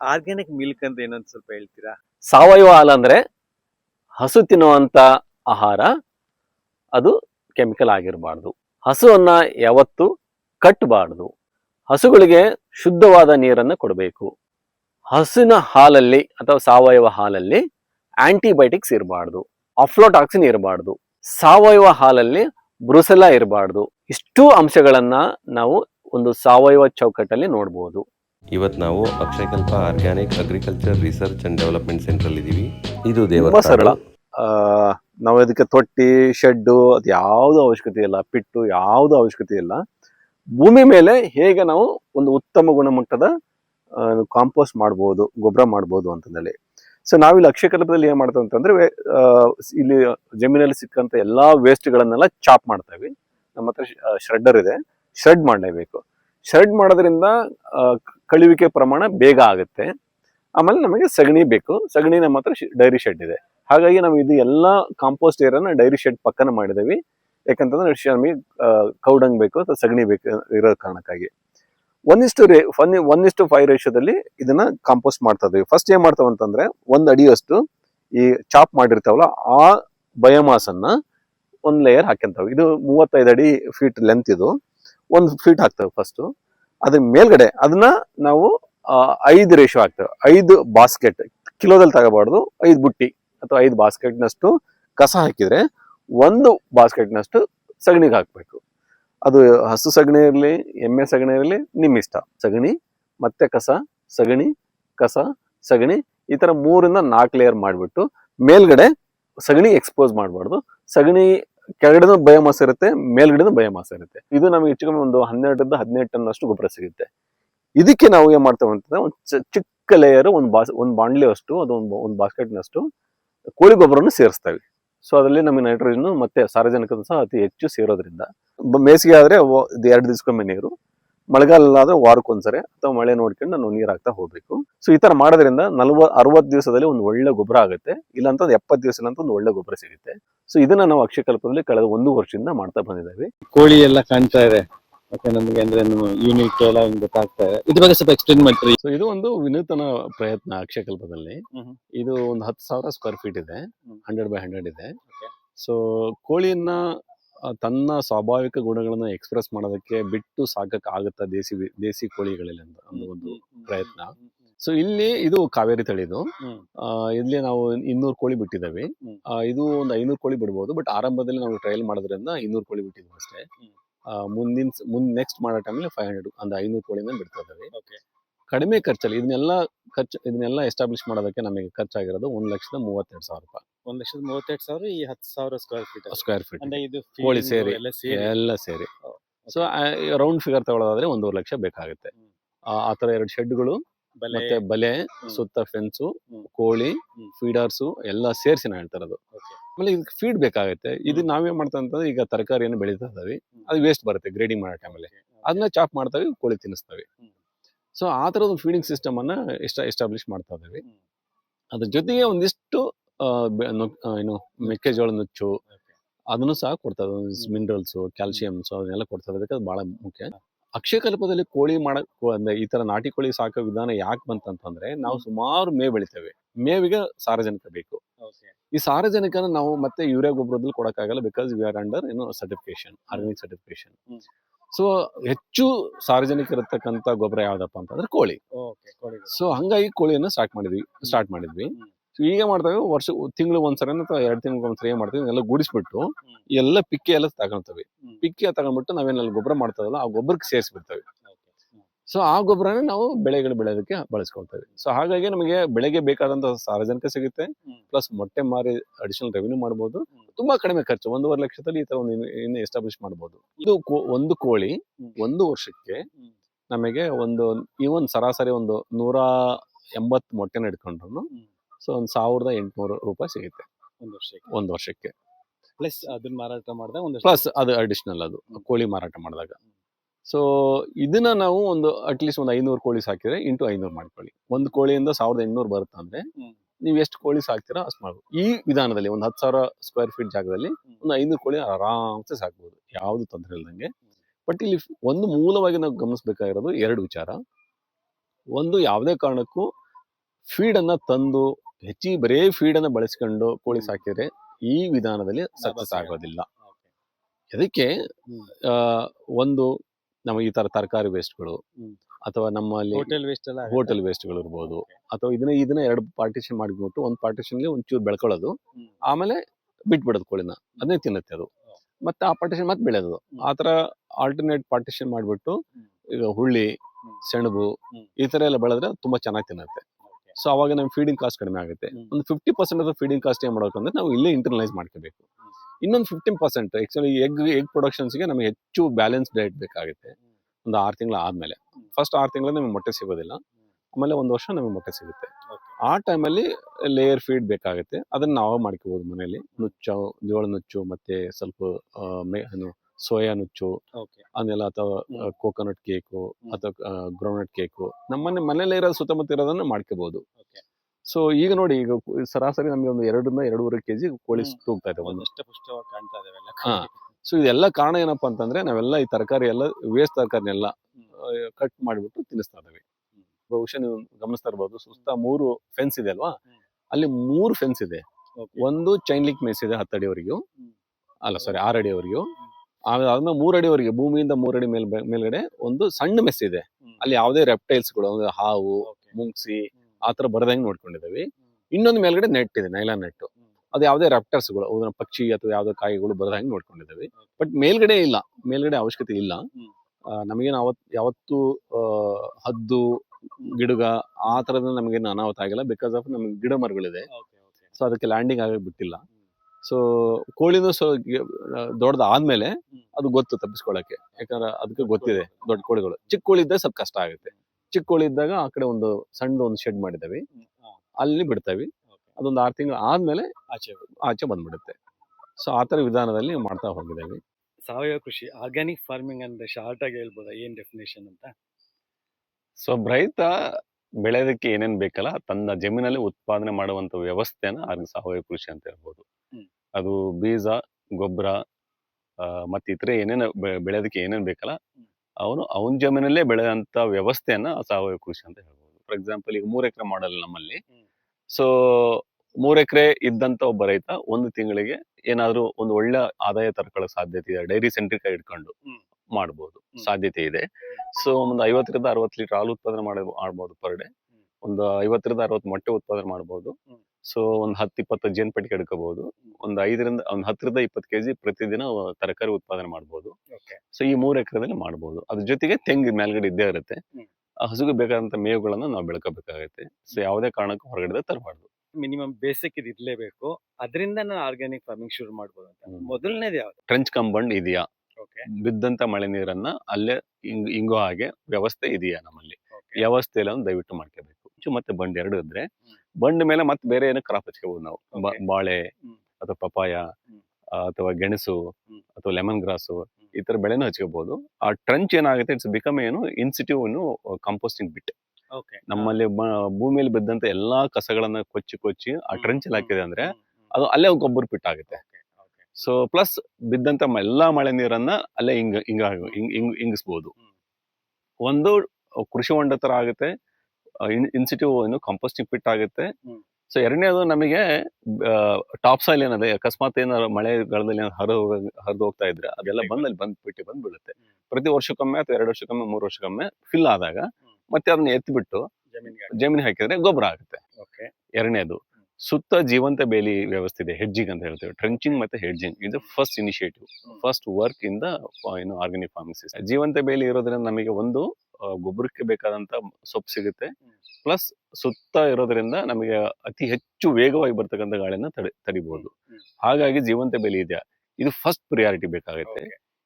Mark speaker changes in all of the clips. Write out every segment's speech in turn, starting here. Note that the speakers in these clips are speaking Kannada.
Speaker 1: ಆರ್ಗ್ಯಾನಿಕ್ ಮಿಲ್ಕ್ ಅಂತ ಏನಂತ ಸ್ವಲ್ಪ ಹೇಳ್ತೀರಾ?
Speaker 2: ಸಾವಯವ ಹಾಲು ಅಂದ್ರೆ ಹಸು ತಿನ್ನುವಂತ ಆಹಾರ, ಅದು ಕೆಮಿಕಲ್ ಆಗಿರಬಾರ್ದು. ಹಸುವನ್ನ ಯಾವತ್ತು ಕಟ್ಟಬಾರ್ದು ಹಸುಗಳಿಗೆ ಶುದ್ಧವಾದ ನೀರನ್ನು ಕೊಡಬೇಕು. ಹಸುವಿನ ಹಾಲಲ್ಲಿ ಅಥವಾ ಸಾವಯವ ಹಾಲಲ್ಲಿ ಆಂಟಿಬಯೋಟಿಕ್ಸ್ ಇರಬಾರ್ದು. ಅಫ್ಲೋಟಾಕ್ಸಿನ್ ಇರಬಾರ್ದು. ಸಾವಯವ ಹಾಲಲ್ಲಿ ಬ್ರುಸೆಲಾ ಇರಬಾರ್ದು. ಇಷ್ಟು ಅಂಶಗಳನ್ನ ನಾವು ಒಂದು ಸಾವಯವ ಚೌಕಟ್ಟಲ್ಲಿ ನೋಡ್ಬೋದು.
Speaker 3: ಇವತ್ತು ನಾವು Akshayakalpa organic agriculture research and development centre ಇದ್ದೀವಿ. ಇದು ದೇವ
Speaker 2: ಸರಳ. ನಾವು ಇದಕ್ಕೆ ತೊಟ್ಟಿ ಶೆಡ್ಡು ಅದು ಯಾವುದು ಅವಶ್ಯಕತೆ ಇಲ್ಲ ಪಿಟ್ಟು ಯಾವುದು ಅವಶ್ಯಕತೆ ಇಲ್ಲ. ಭೂಮಿ ಮೇಲೆ ಹೇಗೆ ನಾವು ಒಂದು ಉತ್ತಮ ಗುಣಮಟ್ಟದ ಕಾಂಪೋಸ್ಟ್ ಮಾಡ್ಬೋದು ಗೊಬ್ಬರ ಮಾಡ್ಬೋದು ಅಂತಂದೇಳಿ. ಸೊ ನಾವಿಲ್ಲಿ ಅಕ್ಷಯಕಲ್ಪದಲ್ಲಿ ಏನು ಮಾಡ್ತೇವೆ ಅಂತಂದ್ರೆ ಇಲ್ಲಿ ಜಮೀನಲ್ಲಿ ಸಿಕ್ಕಂತ ಎಲ್ಲಾ ವೇಸ್ಟ್ಗಳನ್ನೆಲ್ಲ ಚಾಪ್ ಮಾಡ್ತೇವೆ ನಮ್ಮ ಹತ್ರ ಶ್ರೆಡ್ಡರ್ ಇದೆ. ಶ್ರೆಡ್ ಮಾಡಲೇಬೇಕು. ಶ್ರೆಡ್ ಮಾಡೋದ್ರಿಂದ ಕಳುವಿಕೆ ಪ್ರಮಾಣ ಬೇಗ ಆಗುತ್ತೆ. ಆಮೇಲೆ ನಮಗೆ ಸಗಣಿ ಬೇಕು. ಸಗಣಿ ನಮ್ಮ ಹತ್ರ ಡೈರಿ ಶೆಡ್ ಇದೆ. ಹಾಗಾಗಿ ನಾವು ಇದು ಎಲ್ಲ ಕಾಂಪೋಸ್ಟ್ ಏರನ್ನ ಡೈರಿ ಶೆಡ್ ಪಕ್ಕನ ಮಾಡಿದ್ದೀವಿ. ಯಾಕಂತಂದ್ರೆ ನಮಗೆ ಕೌಡಂಗ್ ಬೇಕು ಅಥವಾ ಸಗಣಿ ಬೇಕು ಇರೋ ಕಾರಣಕ್ಕಾಗಿ. ಒಂದಿಷ್ಟು ರೇ ಒನ್ ಒಂದಿಷ್ಟು ಫೈವ್ ರೇಷದಲ್ಲಿ ಇದನ್ನ ಕಾಂಪೋಸ್ಟ್ ಮಾಡ್ತಾ ಇದೀವಿ ಫಸ್ಟ್ ಏನ್ ಮಾಡ್ತಾವ ಅಂತಂದ್ರೆ ಒಂದ್ ಅಡಿಯಷ್ಟು ಈ ಚಾಪ್ ಮಾಡಿರ್ತಾವಲ್ಲ, ಆ ಬಯೋಮಾಸ್ ಅನ್ನ ಒಂದ್ ಲೇಯರ್ ಹಾಕ್ಯಂತಾವ. ಇದು ಮೂವತ್ತೈದು ಅಡಿ ಫೀಟ್ ಲೆಂತ್ ಇದು. ಒಂದು ಫೀಟ್ ಹಾಕ್ತೇವೆ ಫಸ್ಟ್ ಅದ್ರ ಮೇಲ್ಗಡೆ ಅದನ್ನ ನಾವು ಐದು ರೇಷೋ ಹಾಕ್ತೇವೆ. ಐದು ಬಾಸ್ಕೆಟ್ ಕಿಲೋದಲ್ಲಿ ತಗೋಬಾರ್ದು, ಐದು ಬುಟ್ಟಿ ಅಥವಾ ಐದು ಬಾಸ್ಕೆಟ್ನಷ್ಟು ಕಸ ಹಾಕಿದ್ರೆ ಒಂದು ಬಾಸ್ಕೆಟ್ನಷ್ಟು ಸಗಣಿಗೆ ಹಾಕಬೇಕು. ಅದು ಹಸು ಸಗಣಿ ಇರಲಿ, ಎಮ್ಮೆ ಸಗಣಿ ಇರಲಿ, ನಿಮ್ಮ ಇಷ್ಟ. ಸಗಣಿ, ಮತ್ತೆ ಕಸ, ಸಗಣಿ ಕಸ, ಸಗಣಿ, ಈ ಥರ ಮೂರಿಂದ ನಾಲ್ಕು ಲೇಯರ್ ಮಾಡಿಬಿಟ್ಟು ಮೇಲ್ಗಡೆ ಸಗಣಿ ಎಕ್ಸ್ಪೋಸ್ ಮಾಡಬಾರ್ದು. ಸಗಣಿ ಕೆಳಗಡೆನೂ ಬಯೋಮಾಸ್ ಇರುತ್ತೆ ಮೇಲ್ಗಡೆನೂ ಬಯೋಮಾಸ್ ಇರುತ್ತೆ. ಇದು ನಮಗೆ ಹೆಚ್ಚು ಕಮ್ಮಿ ಒಂದು ಹನ್ನೆರಡರಿಂದ ಹದಿನೆಂಟು ಟನ್ ಅಷ್ಟು ಗೊಬ್ಬರ ಸಿಗುತ್ತೆ. ಇದಕ್ಕೆ ನಾವು ಏನ್ ಮಾಡ್ತೇವೆ ಅಂತಂದ್ರೆ ಒಂದು ಚಿಕ್ಕ ಲೇಯರ್ ಒಂದು ಬಾಸ್, ಒಂದು ಬಾಂಡ್ಲಿ ಅಷ್ಟು ಅದೊಂದು ಒಂದು ಬಾಸ್ಕೆಟ್ನಷ್ಟು ಕೋಳಿ ಗೊಬ್ಬರವನ್ನು ಸೇರಿಸ್ತೇವೆ. ಸೊ ಅದರಲ್ಲಿ ನಮಗೆ ನೈಟ್ರೋಜನ್ ಮತ್ತೆ ಸಾರಜನಕದ ಸಹ ಅತಿ ಹೆಚ್ಚು ಸೇರೋದ್ರಿಂದ. ಬೇಸಿಗೆ ಆದ್ರೆ ಎರಡು ದಿವಸಕ್ಕೊಮ್ಮೆ ನೀರು. ಮಳೆಗಾಲ ಆದ್ರೆ ವಾರಕ್ಕೊಂದ್ಸರಿ ಅಥವಾ ಮಳೆ ನೋಡ್ಕೊಂಡು ನಾವು ನೀರು ಹಾಕ್ತಾ ಹೋಗ್ಬೇಕು. ಸೊ ಈ ತರ ಮಾಡೋದ್ರಿಂದ ನಲ್ವ ಅರವತ್ತು ದಿವಸದಲ್ಲಿ ಒಂದು ಒಳ್ಳೆ ಗೊಬ್ಬರ ಆಗುತ್ತೆ. ಇಲ್ಲಾಂತ ಒಂದು ಎಪ್ಪತ್ತು ದಿವಸ ಅಂತ ಒಂದು ಒಳ್ಳೆ ಗೊಬ್ಬರ ಸಿಗುತ್ತೆ. ಸೊ ಇದನ್ನ ನಾವು ಅಕ್ಷಯ ಕಲ್ಪದಲ್ಲಿ ಕಳೆದ ಒಂದು ವರ್ಷದಿಂದ ಮಾಡ್ತಾ ಬಂದಿದ್ದೇವೆ.
Speaker 4: ಕೋಳಿ ಎಲ್ಲ ಕಾಣ್ತಾ ಇದೆ. ಮತ್ತೆ ನಮಗೆ ಅಂದ್ರೆ ಯೂನಿಕ್ ಎಲ್ಲ ಹಿಂಗ್ ಗೊತ್ತಾಗ್ತಾ ಇದೆ. ಇದ್ರ ಬಗ್ಗೆ ಸ್ವಲ್ಪ ಎಕ್ಸ್ಪ್ಲೇನ್ ಮಾಡ್ತೀರಿ?
Speaker 2: ಸೊ ಇದು ಒಂದು ವಿನೂತನ ಪ್ರಯತ್ನ ಅಕ್ಷಯ ಕಲ್ಪದಲ್ಲಿ. ಇದು ಒಂದು ಹತ್ತು ಸಾವಿರ ಸ್ಕ್ವೇರ್ ಫೀಟ್ ಇದೆ. ಹಂಡ್ರೆಡ್ ಬೈ ಹಂಡ್ರೆಡ್ ಇದೆ. ಸೊ ಕೋಳಿಯನ್ನ ತನ್ನ ಸ್ವಾಭಾವಿಕ ಗುಣಗಳನ್ನ ಎಕ್ಸ್ಪ್ರೆಸ್ ಮಾಡೋದಕ್ಕೆ ಬಿಟ್ಟು ಸಾಕಕ್ ಆಗುತ್ತಾ ದೇಸಿ ದೇಸಿ ಕೋಳಿಗಳಲ್ಲಿ ಅಂತ ಅನ್ನೋ ಒಂದು ಪ್ರಯತ್ನ. ಸೊ ಇಲ್ಲಿ ಇದು ಕಾವೇರಿ ತಳಿದು ಇಲ್ಲಿ ನಾವು ಇನ್ನೂರು ಕೋಳಿ ಬಿಟ್ಟಿದ್ದೇವೆ. ಇದು ಒಂದು ಐನೂರು ಕೋಳಿ ಬಿಡ್ಬೋದು ಬಟ್ ಆರಂಭದಲ್ಲಿ ನಾವು ಟ್ರಯಲ್ ಮಾಡೋದ್ರಿಂದ ಇನ್ನೂರು ಕೋಳಿ ಬಿಟ್ಟಿದ್ವಿ ಅಷ್ಟೇ. ಮುಂದಿನ ಮುಂದ್ ನೆಕ್ಸ್ಟ್ ಮಾಡೋ ಟೈಮಲ್ಲಿ ಫೈವ್ ಹಂಡ್ರೆಡ್ ಒಂದು ಐನೂರು ಕೋಳಿನ ಬಿಡ್ತಾ ಇದ್ದೇವೆ. ಕಡಿಮೆ ಖರ್ಚಲ್ಲಿ ಇದನ್ನೆಲ್ಲ ಖರ್ಚು ಇದನ್ನೆಲ್ಲ ಎಸ್ಟಾಬ್ಲಿಷ್ ಮಾಡೋದಕ್ಕೆ ನಮಗೆ ಖರ್ಚಾಗಿರೋದು ಒಂದು ಲಕ್ಷದ ಮೂವತ್ತೆರಡು ಸಾವಿರ ರೂಪಾಯಿ.
Speaker 4: ಒಂದ್ ಲಕ್ಷದ ಮೂವತ್ತೆರಡು ಸಾವಿರ ಈ ಹತ್ತು ಸಾವಿರ ಸ್ಕ್ವೇರ್ ಫೀಟ್
Speaker 2: ಸ್ಕ್ವೇರ್ ಫೀಟ್
Speaker 4: ಅಂದ್ರೆ ಇದು
Speaker 2: ಕೋಳಿ ಸೇರಿ.
Speaker 4: ಎಲ್ಲ ಸೇರಿ?
Speaker 2: ಎಲ್ಲ ಸೇರಿ. ಸೊ ರೌಂಡ್ ಫಿಗರ್ ತಗೊಳ್ಳೋದಾದ್ರೆ ಒಂದೂವರೆ ಲಕ್ಷ ಬೇಕಾಗುತ್ತೆ. ಆ ತರ ಎರಡು ಶೆಡ್ಗಳು
Speaker 4: ಬಲೆ.
Speaker 2: ಮತ್ತೆ ಬಲೆ ಸುತ್ತ ಫೆನ್ಸು ಕೋಳಿ. ಫೀಡರ್ಸು ಎಲ್ಲ ಸೇರಿಸಿ ನಾ ಹೇಳ್ತಾ ಇರೋದು. ಆಮೇಲೆ ಇದಕ್ಕೆ ಫೀಡ್ ಬೇಕಾಗುತ್ತೆ. ಇದು ನಾವೇನ್ ಮಾಡ್ತಾ ಅಂತಂದ್ರೆ ಈಗ ತರಕಾರಿಯನ್ನು ಬೆಳೀತಾ ಇದಾವೆ. ಅದು ವೇಸ್ಟ್ ಬರುತ್ತೆ ಗ್ರೇಡಿಂಗ್ ಮಾಡೋ ಟೈಮಲ್ಲಿ ಅದನ್ನ ಚಾಪ್ ಮಾಡ್ತಾವೆ ಕೋಳಿ ತಿನ್ನಿಸ್ತವೆ. ಸೊ ಆ ಒಂದು ಫೀಡಿಂಗ್ ಸಿಸ್ಟಮ್ ಅನ್ನ ಎಷ್ಟ ಎಸ್ಟಾಬ್ಲಿಷ್ ಮಾಡ್ತಾ
Speaker 4: ಇದ್ದೀವಿ.
Speaker 2: ಅದ್ರ ಜೊತೆಗೆ ಒಂದಿಷ್ಟು ಏನು ಮೆಕ್ಕೆಜೋಳ ನುಚ್ಚು. ಅದನ್ನು ಸಹ ಕೊಡ್ತಾ
Speaker 4: ಇದ್ದಾರೆ
Speaker 2: ಮಿನರಲ್ಸು ಕ್ಯಾಲ್ಸಿಯಮ್ಸ್ ಅದನ್ನೆಲ್ಲ ಕೊಡ್ತಾ ಇದಾವೆ ಅದು ಬಹಳ ಮುಖ್ಯ. ಅಕ್ಷಯ ಕಲ್ಪದಲ್ಲಿ ಕೋಳಿ ಮಾಡಕ್ ಅಂದ್ರೆ ಈ ತರ ನಾಟಿ ಕೋಳಿ ಸಾಕೋ ವಿಧಾನ ಯಾಕೆ ಬಂತಂತಂದ್ರೆ ನಾವು ಸುಮಾರು ಮೇವು ಬೆಳಿತೇವೆ. ಮೇವಿಗೆ ಸಾರಜನಕ ಬೇಕು. ಈ ಸಾರಜನಕನ ನಾವು ಮತ್ತೆ ಯೂರಿಯಾ ಗೊಬ್ಬರದಲ್ಲಿ ಕೊಡಕ್ಕಾಗಲ್ಲ ಬಿಕಾಸ್ ವಿ ಆರ್ ಅಂಡರ್ ಏನು ಸರ್ಟಿಫಿಕೇಶನ್ ಆರ್ಗಾನಿಕ್ ಸರ್ಟಿಫಿಕೇಶನ್. ಸೊ ಹೆಚ್ಚು ಸಾರ್ವಜನಿಕ ಇರತಕ್ಕಂತ ಗೊಬ್ಬರ ಯಾವ್ದಪ್ಪ ಅಂತಂದ್ರೆ ಕೋಳಿ. ಸೊ ಹಂಗಾಗಿ ಕೋಳಿಯನ್ನ ಸ್ಟಾರ್ಟ್ ಮಾಡಿದ್ವಿ ಸ್ಟಾರ್ಟ್ ಮಾಡಿದ್ವಿ. ಈಗ ಮಾಡ್ತೇವೆ ವರ್ಷ ತಿಂಗಳು ಒಂದ್ಸರಿ ಅಥವಾ ಎರಡು ತಿಂಗಳು ಒಂದ್ಸರಿ ಏನ್ ಮಾಡ್ತೀವಿ ಎಲ್ಲ ಗೂಡಿಸ್ಬಿಟ್ಟು ಎಲ್ಲ ಪಿಕ್ಕೆ ಎಲ್ಲ ತಗೊಂತೇವೆ. ಪಿಕ್ಕಿ ತಗೊಂಡ್ಬಿಟ್ಟು ನಾವೇನಲ್ಲಿ ಗೊಬ್ಬರ ಮಾಡ್ತಾವಲ್ಲ ಆ ಗೊಬ್ಬರಕ್ಕೆ ಸೇರಿಸ್ಬಿಡ್ತೇವೆ. ಸೊ ಆ ಗೊಬ್ಬರನೇ ನಾವು ಬೆಳೆಗಳು ಬೆಳೆಯೋದಕ್ಕೆ ಬಳಸ್ಕೊಳ್ತೇವೆ ಸೊ ಹಾಗಾಗಿ ನಮಗೆ ಬೆಳೆಗೆ ಬೇಕಾದಂತಹ ಸಾರಜನಕ ಸಿಗುತ್ತೆ. ಪ್ಲಸ್ ಮೊಟ್ಟೆ ಮಾರಿ ಅಡಿಷನಲ್ ರೆವಿನ್ಯೂ ಮಾಡಬಹುದು ತುಂಬಾ ಕಡಿಮೆ ಖರ್ಚು ಒಂದೂವರೆ ಲಕ್ಷದಲ್ಲಿ ಈ ತರ ಒಂದು ಇನ್ನು ಎಸ್ಟಾಬ್ಲಿಷ್ ಮಾಡಬಹುದು ಇದು ಒಂದು ಕೋಳಿ ಒಂದು ವರ್ಷಕ್ಕೆ ನಮಗೆ ಒಂದು ಈವನ್ ಸರಾಸರಿ ಒಂದು ನೂರ ಎಂಬತ್ ಮೊಟ್ಟೆನ ಇಟ್ಕೊಂಡ್ರು. ಸೊ ಒಂದು ಸಾವಿರದ ಎಂಟುನೂರು ರೂಪಾಯಿ ಸಿಗುತ್ತೆ.
Speaker 4: ಒಂದು ವರ್ಷಕ್ಕೆ.
Speaker 2: ಒಂದು ವರ್ಷಕ್ಕೆ.
Speaker 4: ಪ್ಲಸ್ ಅದನ್ನ ಮಾರಾಟ ಮಾಡಿದಾಗ ಒಂದು
Speaker 2: ಪ್ಲಸ್ ಅದು ಅಡಿಷನಲ್ ಅದು ಕೋಳಿ ಮಾರಾಟ ಮಾಡಿದಾಗ. ಸೊ ಇದನ್ನ ನಾವು ಒಂದು ಅಟ್ಲೀಸ್ಟ್ ಒಂದು ಐನೂರು ಕೋಳಿ ಸಾಕಿದ್ರೆ ಇಂಟು ಐನೂರು ಮಾಡ್ಕೊಳ್ಳಿ. ಒಂದು ಕೋಳಿಯಿಂದ ಸಾವಿರದ ಎಂಟುನೂರು ಬರುತ್ತೆ ಅಂದ್ರೆ. ನೀವು ಎಷ್ಟು ಕೋಳಿ ಸಾಕ್ತೀರಾ ಅಷ್ಟು ಮಾಡ್ಬೋದು. ಈ ವಿಧಾನದಲ್ಲಿ ಒಂದು ಹತ್ತು ಸಾವಿರ ಸ್ಕ್ವೇರ್ ಫೀಟ್ ಜಾಗದಲ್ಲಿ ಒಂದು ಐನೂರು ಕೋಳಿ ಆರಾಮ್ಸೆ ಸಾಕ್ಬೋದು. ಯಾವುದು ತೊಂದರೆ ಇಲ್ದಂಗೆ. ಬಟ್ ಇಲ್ಲಿ ಒಂದು ಮೂಲವಾಗಿ ನಾವು ಗಮನಿಸಬೇಕಾಗಿರೋದು ಎರಡು ವಿಚಾರ. ಒಂದು ಯಾವುದೇ ಕಾರಣಕ್ಕೂ ಫೀಡ್ ಅನ್ನ ತಂದು ಹೆಚ್ಚಿ ಬರೇ ಫೀಡ್ ಅನ್ನ ಬಳಸ್ಕೊಂಡು ಕೋಳಿ ಸಾಕಿದ್ರೆ ಈ ವಿಧಾನದಲ್ಲಿ ಸಕ್ಸಸ್ ಆಗೋದಿಲ್ಲ. ಅದಕ್ಕೆ ಒಂದು ನಮ್ಮ ಈ ತರ ತರಕಾರಿ ವೇಸ್ಟ್ಗಳು. ಅಥವಾ ನಮ್ಮಲ್ಲಿ
Speaker 4: ಹೋಟೆಲ್ ವೇಸ್ಟ್ ಎಲ್ಲ.
Speaker 2: ಹೋಟೆಲ್ ವೇಸ್ಟ್ಗಳು ಇರ್ಬೋದು ಅಥವಾ ಇದನ್ನ ಇದನ್ನ ಎರಡು ಪಾರ್ಟಿಷನ್ ಮಾಡಿಬಿಟ್ಟು ಒಂದು ಪಾರ್ಟಿಷನ್ಲಿ ಒಂಚೂರು ಬೆಳ್ಕೊಳ್ಳೋದು. ಆಮೇಲೆ ಬಿಟ್ಬಿಡೋದು ಕೋಳಿನ ಅದನ್ನೇ ತಿನ್ನುತ್ತೆ ಅದು ಮತ್ತೆ ಆ ಪಾರ್ಟಿಷನ್ ಮತ್ತೆ ಬೆಳೆಯೋದು. ಆ ತರ ಆಲ್ಟರ್ನೇಟ್ ಪಾರ್ಟಿಷನ್ ಮಾಡಿಬಿಟ್ಟು. ಈಗ ಹುಳ್ಳಿ. ಸೆಣಬು ಈ ತರ ಎಲ್ಲ ಬೆಳೆದ್ರೆ ತುಂಬಾ ಚೆನ್ನಾಗಿ ತಿನ್ನುತ್ತೆ ಸೊ ಅವಾಗ ನಮ್ಮ ಫೀಡಿಂಗ್ ಕಾಸ್ಟ್ ಕಡಿಮೆ ಆಗುತ್ತೆ ಒಂದು fifty percent of feeding cost ಏನ್ ಮಾಡಬೇಕು ಅಂದ್ರೆ ನಾವು ಇಲ್ಲೇ ಇಂಟರ್ನಲೈಸ್ ಮಾಡ್ಕೋಬೇಕು. ಇನ್ನೊಂದು fifteen percent actually egg egg ಪ್ರೊಡಕ್ಷನ್ಸ್ಗೆ ನಮಗೆ ಹೆಚ್ಚು ಬ್ಯಾಲೆನ್ಸ್ ಡೈಟ್ ಬೇಕಾಗುತ್ತೆ ಒಂದು ಆರು ತಿಂಗಳ ಆದಮೇಲೆ ಫಸ್ಟ್ ಆರು ತಿಂಗಳು ನಮಗೆ ಮೊಟ್ಟೆ ಸಿಗೋದಿಲ್ಲ ಆಮೇಲೆ ಒಂದು ವರ್ಷ ನಮಗೆ ಮೊಟ್ಟೆ ಸಿಗುತ್ತೆ. ಆ ಟೈಮಲ್ಲಿ ಲೇಯರ್ ಫೀಡ್ ಬೇಕಾಗುತ್ತೆ ಅದನ್ನು ನಾವು ಮಾಡ್ಕೋಬೋದು ಮನೆಯಲ್ಲಿ ನುಚ್ಚು ಜೋಳ ನುಚ್ಚು ಮತ್ತೆ ಸ್ವಲ್ಪ ಏನು ಸೋಯಾ ನುಚ್ಚು. ಅದನ್ನೆಲ್ಲ ಅಥವಾ. Coconut cake. ಅಥವಾ ಗ್ರೌಂಡ್ನಟ್ ಕೇಕು ನಮ್ಮನೆ ಮನೇಲಿ ಇರೋದು ಸುತ್ತಮುತ್ತ ಇರೋದನ್ನು ಮಾಡ್ಕೋಬಹುದು. ಸೊ ಈಗ ನೋಡಿ ಈಗ ಸರಾಸರಿ ನಮಗೆ ಒಂದು ಎರಡರಿಂದ ಎರಡೂವರೆ ಕೆಜಿ ಕೋಳಿ
Speaker 4: ಹ್ಮ್.
Speaker 2: ತೂಗ್ತಾ ಇದೆ ಒಂದು ಹಾ. ಸೊ ಇದೆಲ್ಲ ಕಾರಣ ಏನಪ್ಪಾ ಅಂತಂದ್ರೆ ನಾವೆಲ್ಲ ಈ ತರಕಾರಿ ಎಲ್ಲ ವೇಸ್ಟ್ ತರಕಾರಿನೆಲ್ಲ. ಕಟ್ ಮಾಡಿಬಿಟ್ಟು ತಿನ್ನಿಸ್ತಾ ಇದಾವೆ ಬಹುಶಃ ನೀವು ಗಮನಿಸ್ತಾ ಇರ್ಬೋದು ಸುತ್ತ ಮೂರು ಫೆನ್ಸ್ ಇದೆ ಅಲ್ವಾ ಅಲ್ಲಿ ಮೂರು ಫೆನ್ಸ್ ಇದೆ ಒಂದು ಚೈನ್ ಲಿಂಕ್ ಮೇಸ್ ಇದೆ
Speaker 4: ಹತ್ತಡಿವರೆಗೂ.
Speaker 2: ಅಲ್ಲ ಸಾರಿ ಆರು ಅಡಿವರೆಗೂ ಅದನ್ನ ಮೂರು ಅಡಿವರೆಗೆ ಭೂಮಿಯಿಂದ ಮೂರಡಿ ಅಡಿ ಮೇಲ್ ಮೇಲ್ಗಡೆ ಒಂದು ಸಣ್ಣ ಮೆಸ್ ಇದೆ. ಅಲ್ಲಿ ಯಾವುದೇ ರೆಪ್ಟೈಲ್ಸ್ಗಳು ಹಾವು. ಮುಂಗ್ಸಿ. ಆ ತರ ಬರ್ದಂಗೆ ನೋಡ್ಕೊಂಡಿದ್ದೀವಿ. ಇನ್ನೊಂದು ಮೇಲ್ಗಡೆ ನೆಟ್ ಇದೆ ನೈಲಾ ನೆಟ್. ಅದು ಯಾವುದೇ ರೆಪ್ಟರ್ಸ್ಗಳು ಅದನ್ನ ಪಕ್ಷಿ ಅಥವಾ ಯಾವುದೇ ಕಾಯಿಗಳು ಬರದಂಗೆ ನೋಡ್ಕೊಂಡಿದ್ದೀವಿ. ಬಟ್ ಮೇಲ್ಗಡೆ ಇಲ್ಲ ಮೇಲ್ಗಡೆ ಅವಶ್ಯಕತೆ ಇಲ್ಲ. ನಮಗೇನು ಅವತ್ ಯಾವತ್ತು ಹದ್ದು ಗಿಡುಗ ಆ ತರದ ನಮಗೇನು ಅನಾಹುತ ಆಗಿಲ್ಲ. ಬಿಕಾಸ್ ಆಫ್ ನಮ್ಗೆ ಗಿಡ ಮರಗಳಿದೆ. ಸೊ ಅದಕ್ಕೆ ಲ್ಯಾಂಡಿಂಗ್ ಆಗಕ್ಕೆ ಬಿಟ್ಟಿಲ್ಲ. ಸೊ ಕೋಳಿನೂ ಸೊ ದೊಡ್ಡದ
Speaker 4: ಆದ್ಮೇಲೆ
Speaker 2: ಅದು ಗೊತ್ತು ತಪ್ಪಿಸ್ಕೊಳಕ್ಕೆ. ಯಾಕಂದ್ರೆ ಅದಕ್ಕೆ ಗೊತ್ತಿದೆ ದೊಡ್ಡ ಕೋಳಿಗಳು. ಚಿಕ್ಕ ಕೋಳಿ ಇದ್ದರೆ ಸ್ವಲ್ಪ ಕಷ್ಟ ಆಗುತ್ತೆ. ಚಿಕ್ಕ ಕೋಳಿ ಇದ್ದಾಗ ಆ ಕಡೆ ಒಂದು ಸಣ್ಣ ಒಂದು ಶೆಡ್ ಮಾಡಿದವಿ ಅಲ್ಲಿ ಬಿಡ್ತೇವೆ. ಅದೊಂದು ಆರು ತಿಂಗಳು ಆದ್ಮೇಲೆ
Speaker 4: ಆಚೆ
Speaker 2: ಆಚೆ ಬಂದ್ಬಿಡುತ್ತೆ. ಸೊ ಆ ತರ ವಿಧಾನದಲ್ಲಿ ಮಾಡ್ತಾ ಹೋಗಿದ್ದೇವೆ.
Speaker 4: ಸಾವಯವ ಕೃಷಿ ಆರ್ಗ್ಯಾನಿಕ್ ಫಾರ್ಮಿಂಗ್ ಅಂದ್ರೆ ಶಾರ್ಟ್ ಆಗಿ ಹೇಳ್ಬೋದಾ? ಏನ್ ಡೆಫಿನೇಷನ್ ಅಂತ?
Speaker 2: ಸೊ ರೈತ ಬೆಳೆಯೋದಕ್ಕೆ ಏನೇನ್ ಬೇಕಲ್ಲ ತನ್ನ ಜಮೀನಲ್ಲಿ ಉತ್ಪಾದನೆ ಮಾಡುವಂತ ವ್ಯವಸ್ಥೆನ ಸಾವಯವ ಕೃಷಿ ಅಂತ ಹೇಳ್ಬೋದು. ಅದು ಬೀಜ ಗೊಬ್ಬರ ಮತ್ತೆ ಇತರೆ ಏನೇನು ಬೆಳೆಯೋದಕ್ಕೆ ಏನೇನ್ ಬೇಕಲ್ಲ. ಅವನು ಅವನ ಜಮೀನಲ್ಲೇ ಬೆಳೆದಂತ ವ್ಯವಸ್ಥೆಯನ್ನ ಸಾವಯವ ಕೃಷಿ ಅಂತ ಹೇಳ್ಬೋದು. ಫಾರ್ ಎಕ್ಸಾಂಪಲ್ ಈಗ ಮೂರ್ ಎಕರೆ ಮಾಡಲ್ ನಮ್ಮಲ್ಲಿ. ಸೊ ಮೂರ್ ಎಕರೆ ಇದ್ದಂತ ಒಬ್ಬ ರೈತ ಒಂದು ತಿಂಗಳಿಗೆ ಏನಾದ್ರೂ ಒಂದು ಒಳ್ಳೆ ಆದಾಯ ತರ್ಕೊಳ್ಳೋ ಸಾಧ್ಯತೆ ಇದೆ. ಡೈರಿ ಸೆಂಟ್ರಿಕ್ ಇಟ್ಕೊಂಡು
Speaker 4: ಮಾಡಬಹುದು
Speaker 2: ಮಾಡ್ಬೋದು. ಸಾಧ್ಯತೆ ಇದೆ. ಸೊ ಒಂದು ಐವತ್ತರಿಂದ ಅರವತ್ತು ಲೀಟರ್ ಹಾಲು ಉತ್ಪಾದನೆ ಮಾಡಬಹುದು ಪರ್ ಡೇ. ಒಂದು ಐವತ್ತರಿಂದ ಅರವತ್ತು ಮೊಟ್ಟೆ ಉತ್ಪಾದನೆ ಮಾಡ್ಬೋದು.
Speaker 4: ಹ್ಮ್.
Speaker 2: ಸೊ ಒಂದು ಹತ್ತು ಇಪ್ಪತ್ತು ಜೇನ್ ಪೆಟ್ಟಿಗೆ ಹಿಡ್ಕೋಬಹುದು ಒಂದು ಐದರಿಂದ ಒಂದು ಹತ್ತರಿಂದ ಇಪ್ಪತ್ತು ಕೆಜಿ ಪ್ರತಿದಿನ ತರಕಾರಿ ಉತ್ಪಾದನೆ
Speaker 4: ಮಾಡಬಹುದು
Speaker 2: ಸೊ ಈ ಮೂರು ಎಕರೆದಲ್ಲಿ ಮಾಡಬಹುದು ಅದ್ರ ಜೊತೆಗೆ ತೆಂಗು ಮೇಲ್ಗಡೆ ಇದ್ದೇ ಇರುತ್ತೆ. ಆ ಹಸುಗೆ ಬೇಕಾದಂತ ಮೇವುಗಳನ್ನ ನಾವು ಬೆಳ್ಕೋಬೇಕಾಗತ್ತೆ. ಸೊ ಯಾವುದೇ ಕಾರಣಕ್ಕೂ ಹೊರಗಡೆ ತರಬಾರ್ದು.
Speaker 4: ಮಿನಿಮಮ್ ಬೇಸಿಕ್ ಇದು ಇರಲೇಬೇಕು. ಅದರಿಂದ ನಾನು ಆರ್ಗ್ಯಾನಿಕ್ ಫಾರ್ಮಿಂಗ್ ಶುರು ಮಾಡಬಹುದು ಅಂತ. ಮೊದಲನೇದು ಯಾವ್ದು?
Speaker 2: ಟ್ರೆಂಚ್ ಕಂಬಂಡ್ ಇದೆಯಾ? ಬಿದ್ದಂತ ಮಳೆ ನೀರನ್ನ ಅಲ್ಲೇ ಇಂಗೋ ಹಿಂಗೋ ಹಾಗೆ ವ್ಯವಸ್ಥೆ ಇದೆಯಾ ನಮ್ಮಲ್ಲಿ? ವ್ಯವಸ್ಥೆ ಎಲ್ಲ ದಯವಿಟ್ಟು ಮಾಡ್ಕೋಬೇಕು. ಚು ಮತ್ತೆ ಬಂಡ್ ಎರಡು ಇದ್ರೆ. ಬಂಡ್ ಮೇಲೆ ಮತ್ತೆ ಬೇರೆ ಏನೋ ಕ್ರಾಪ್ ಹಚ್ಕೋಬಹುದು ನಾವು. ಬಾಳೆ ಅಥವಾ ಪಪಾಯ ಅಥವಾ ಗೆಣಸು ಅಥವಾ ಲೆಮನ್ ಗ್ರಾಸು ಈ ತರ ಬೆಳೆನೂ ಹಚ್ಕೋಬಹುದು ಆ ಟ್ರಂಚ್ ಏನಾಗುತ್ತೆ ಇಟ್ಸ್ ಬಿಕಮ್ ಏನು ಇನ್ಸಿಟಿವ್ ಕಂಪೋಸ್ಟಿಂಗ್ ಬಿಟ್ ನಮ್ಮಲ್ಲಿ ಭೂಮಿಯಲ್ಲಿ ಬಿದ್ದಂತ ಎಲ್ಲಾ ಕಸಗಳನ್ನ ಕೊಚ್ಚಿ ಕೊಚ್ಚಿ ಆ ಟ್ರಂಚ್
Speaker 4: ಅಲ್ಲಿ
Speaker 2: ಹಾಕಿದೆ ಅಂದ್ರೆ. ಅದು ಅಲ್ಲೇ ಗೊಬ್ಬರ ಪಿಟ್ ಆಗುತ್ತೆ ಸೊ ಪ್ಲಸ್ ಬಿದ್ದಂತ ಎಲ್ಲಾ ಮಳೆ ನೀರನ್ನ ಅಲ್ಲೇ ಹಿಂಗ ಹಿಂಗ ಹಿಂಗ್ ಹಿಂಗ್ ಹಿಂಗಿಸ್ಬೋದು. ಒಂದು ಕೃಷಿ ಹೊಂಡ ತರ ಆಗುತ್ತೆ. ಇನ್ಸಿಟಿವ್ ಏನು ಕಂಪೋಸ್ಟಿಂಗ್ ಪಿಟ್ ಆಗುತ್ತೆ. ಸೊ ಎರಡನೇದು ನಮಗೆ ಟಾಪ್ ಸಾಯಿಲ್ ಏನದೆ ಅಕಸ್ಮಾತ್ ಏನಾದ್ರು ಮಳೆಗಾಲದಲ್ಲಿ ಏನಾದ್ರು ಹರಿದು ಹರಿದು ಹೋಗ್ತಾ ಇದ್ರೆ ಅದೆಲ್ಲ ಬಂದ್ ಅಲ್ಲಿ ಬಂದ್ ಬಿಟ್ಟು ಬಂದ್ ಬೀಳುತ್ತೆ ಪ್ರತಿ ವರ್ಷಕ್ಕೊಮ್ಮೆ ಅಥವಾ ಎರಡು ವರ್ಷಕ್ಕೊಮ್ಮೆ ಮೂರು ವರ್ಷಕ್ಕೊಮ್ಮೆ ಫಿಲ್ ಆದಾಗ ಮತ್ತೆ ಅದನ್ನ ಎತ್ತಿಬಿಟ್ಟು
Speaker 4: ಜಮೀನಿಗೆ
Speaker 2: ಜಮೀನ್ ಹಾಕಿದ್ರೆ ಗೊಬ್ಬರ ಆಗುತ್ತೆ. ಎರಡನೇದು ಸುತ್ತ ಜೀವಂತ ಬೇಲಿ ವ್ಯವಸ್ಥೆ ಇದೆ ಹೆಡ್ಜಿಂಗ್ ಅಂತ ಹೇಳ್ತೇವೆ. ಟ್ರೆಂಚಿಂಗ್ ಮತ್ತೆ ಹೆಡ್ಜಿಂಗ್ ಇದು first initiative first work in the ಏನು ಆರ್ಗಾನಿಕ್ ಫಾರ್ಮಿಂಗ್ ಸಿಸ್ಟಮ್ ಜೀವಂತ ಬೇಲಿ ಇರೋದ್ರಿಂದ ನಮಗೆ ಒಂದು ಗೊಬ್ಬರಕ್ಕೆ ಬೇಕಾದಂತ ಸೊಪ್ಪು ಸಿಗುತ್ತೆ. ಪ್ಲಸ್ ಸುತ್ತ ಇರೋದ್ರಿಂದ ನಮಗೆ ಅತಿ ಹೆಚ್ಚು ವೇಗವಾಗಿ ಬರ್ತಕ್ಕಂಥ ಗಾಳಿನ ತಡೆ ತಡಿಬಹುದು ಹಾಗಾಗಿ ಜೀವಂತ ಬೆಲೆ ಇದೆಯಾ? ಇದು ಫಸ್ಟ್ ಪ್ರಿಯಾರಿಟಿ ಬೇಕಾಗುತ್ತೆ.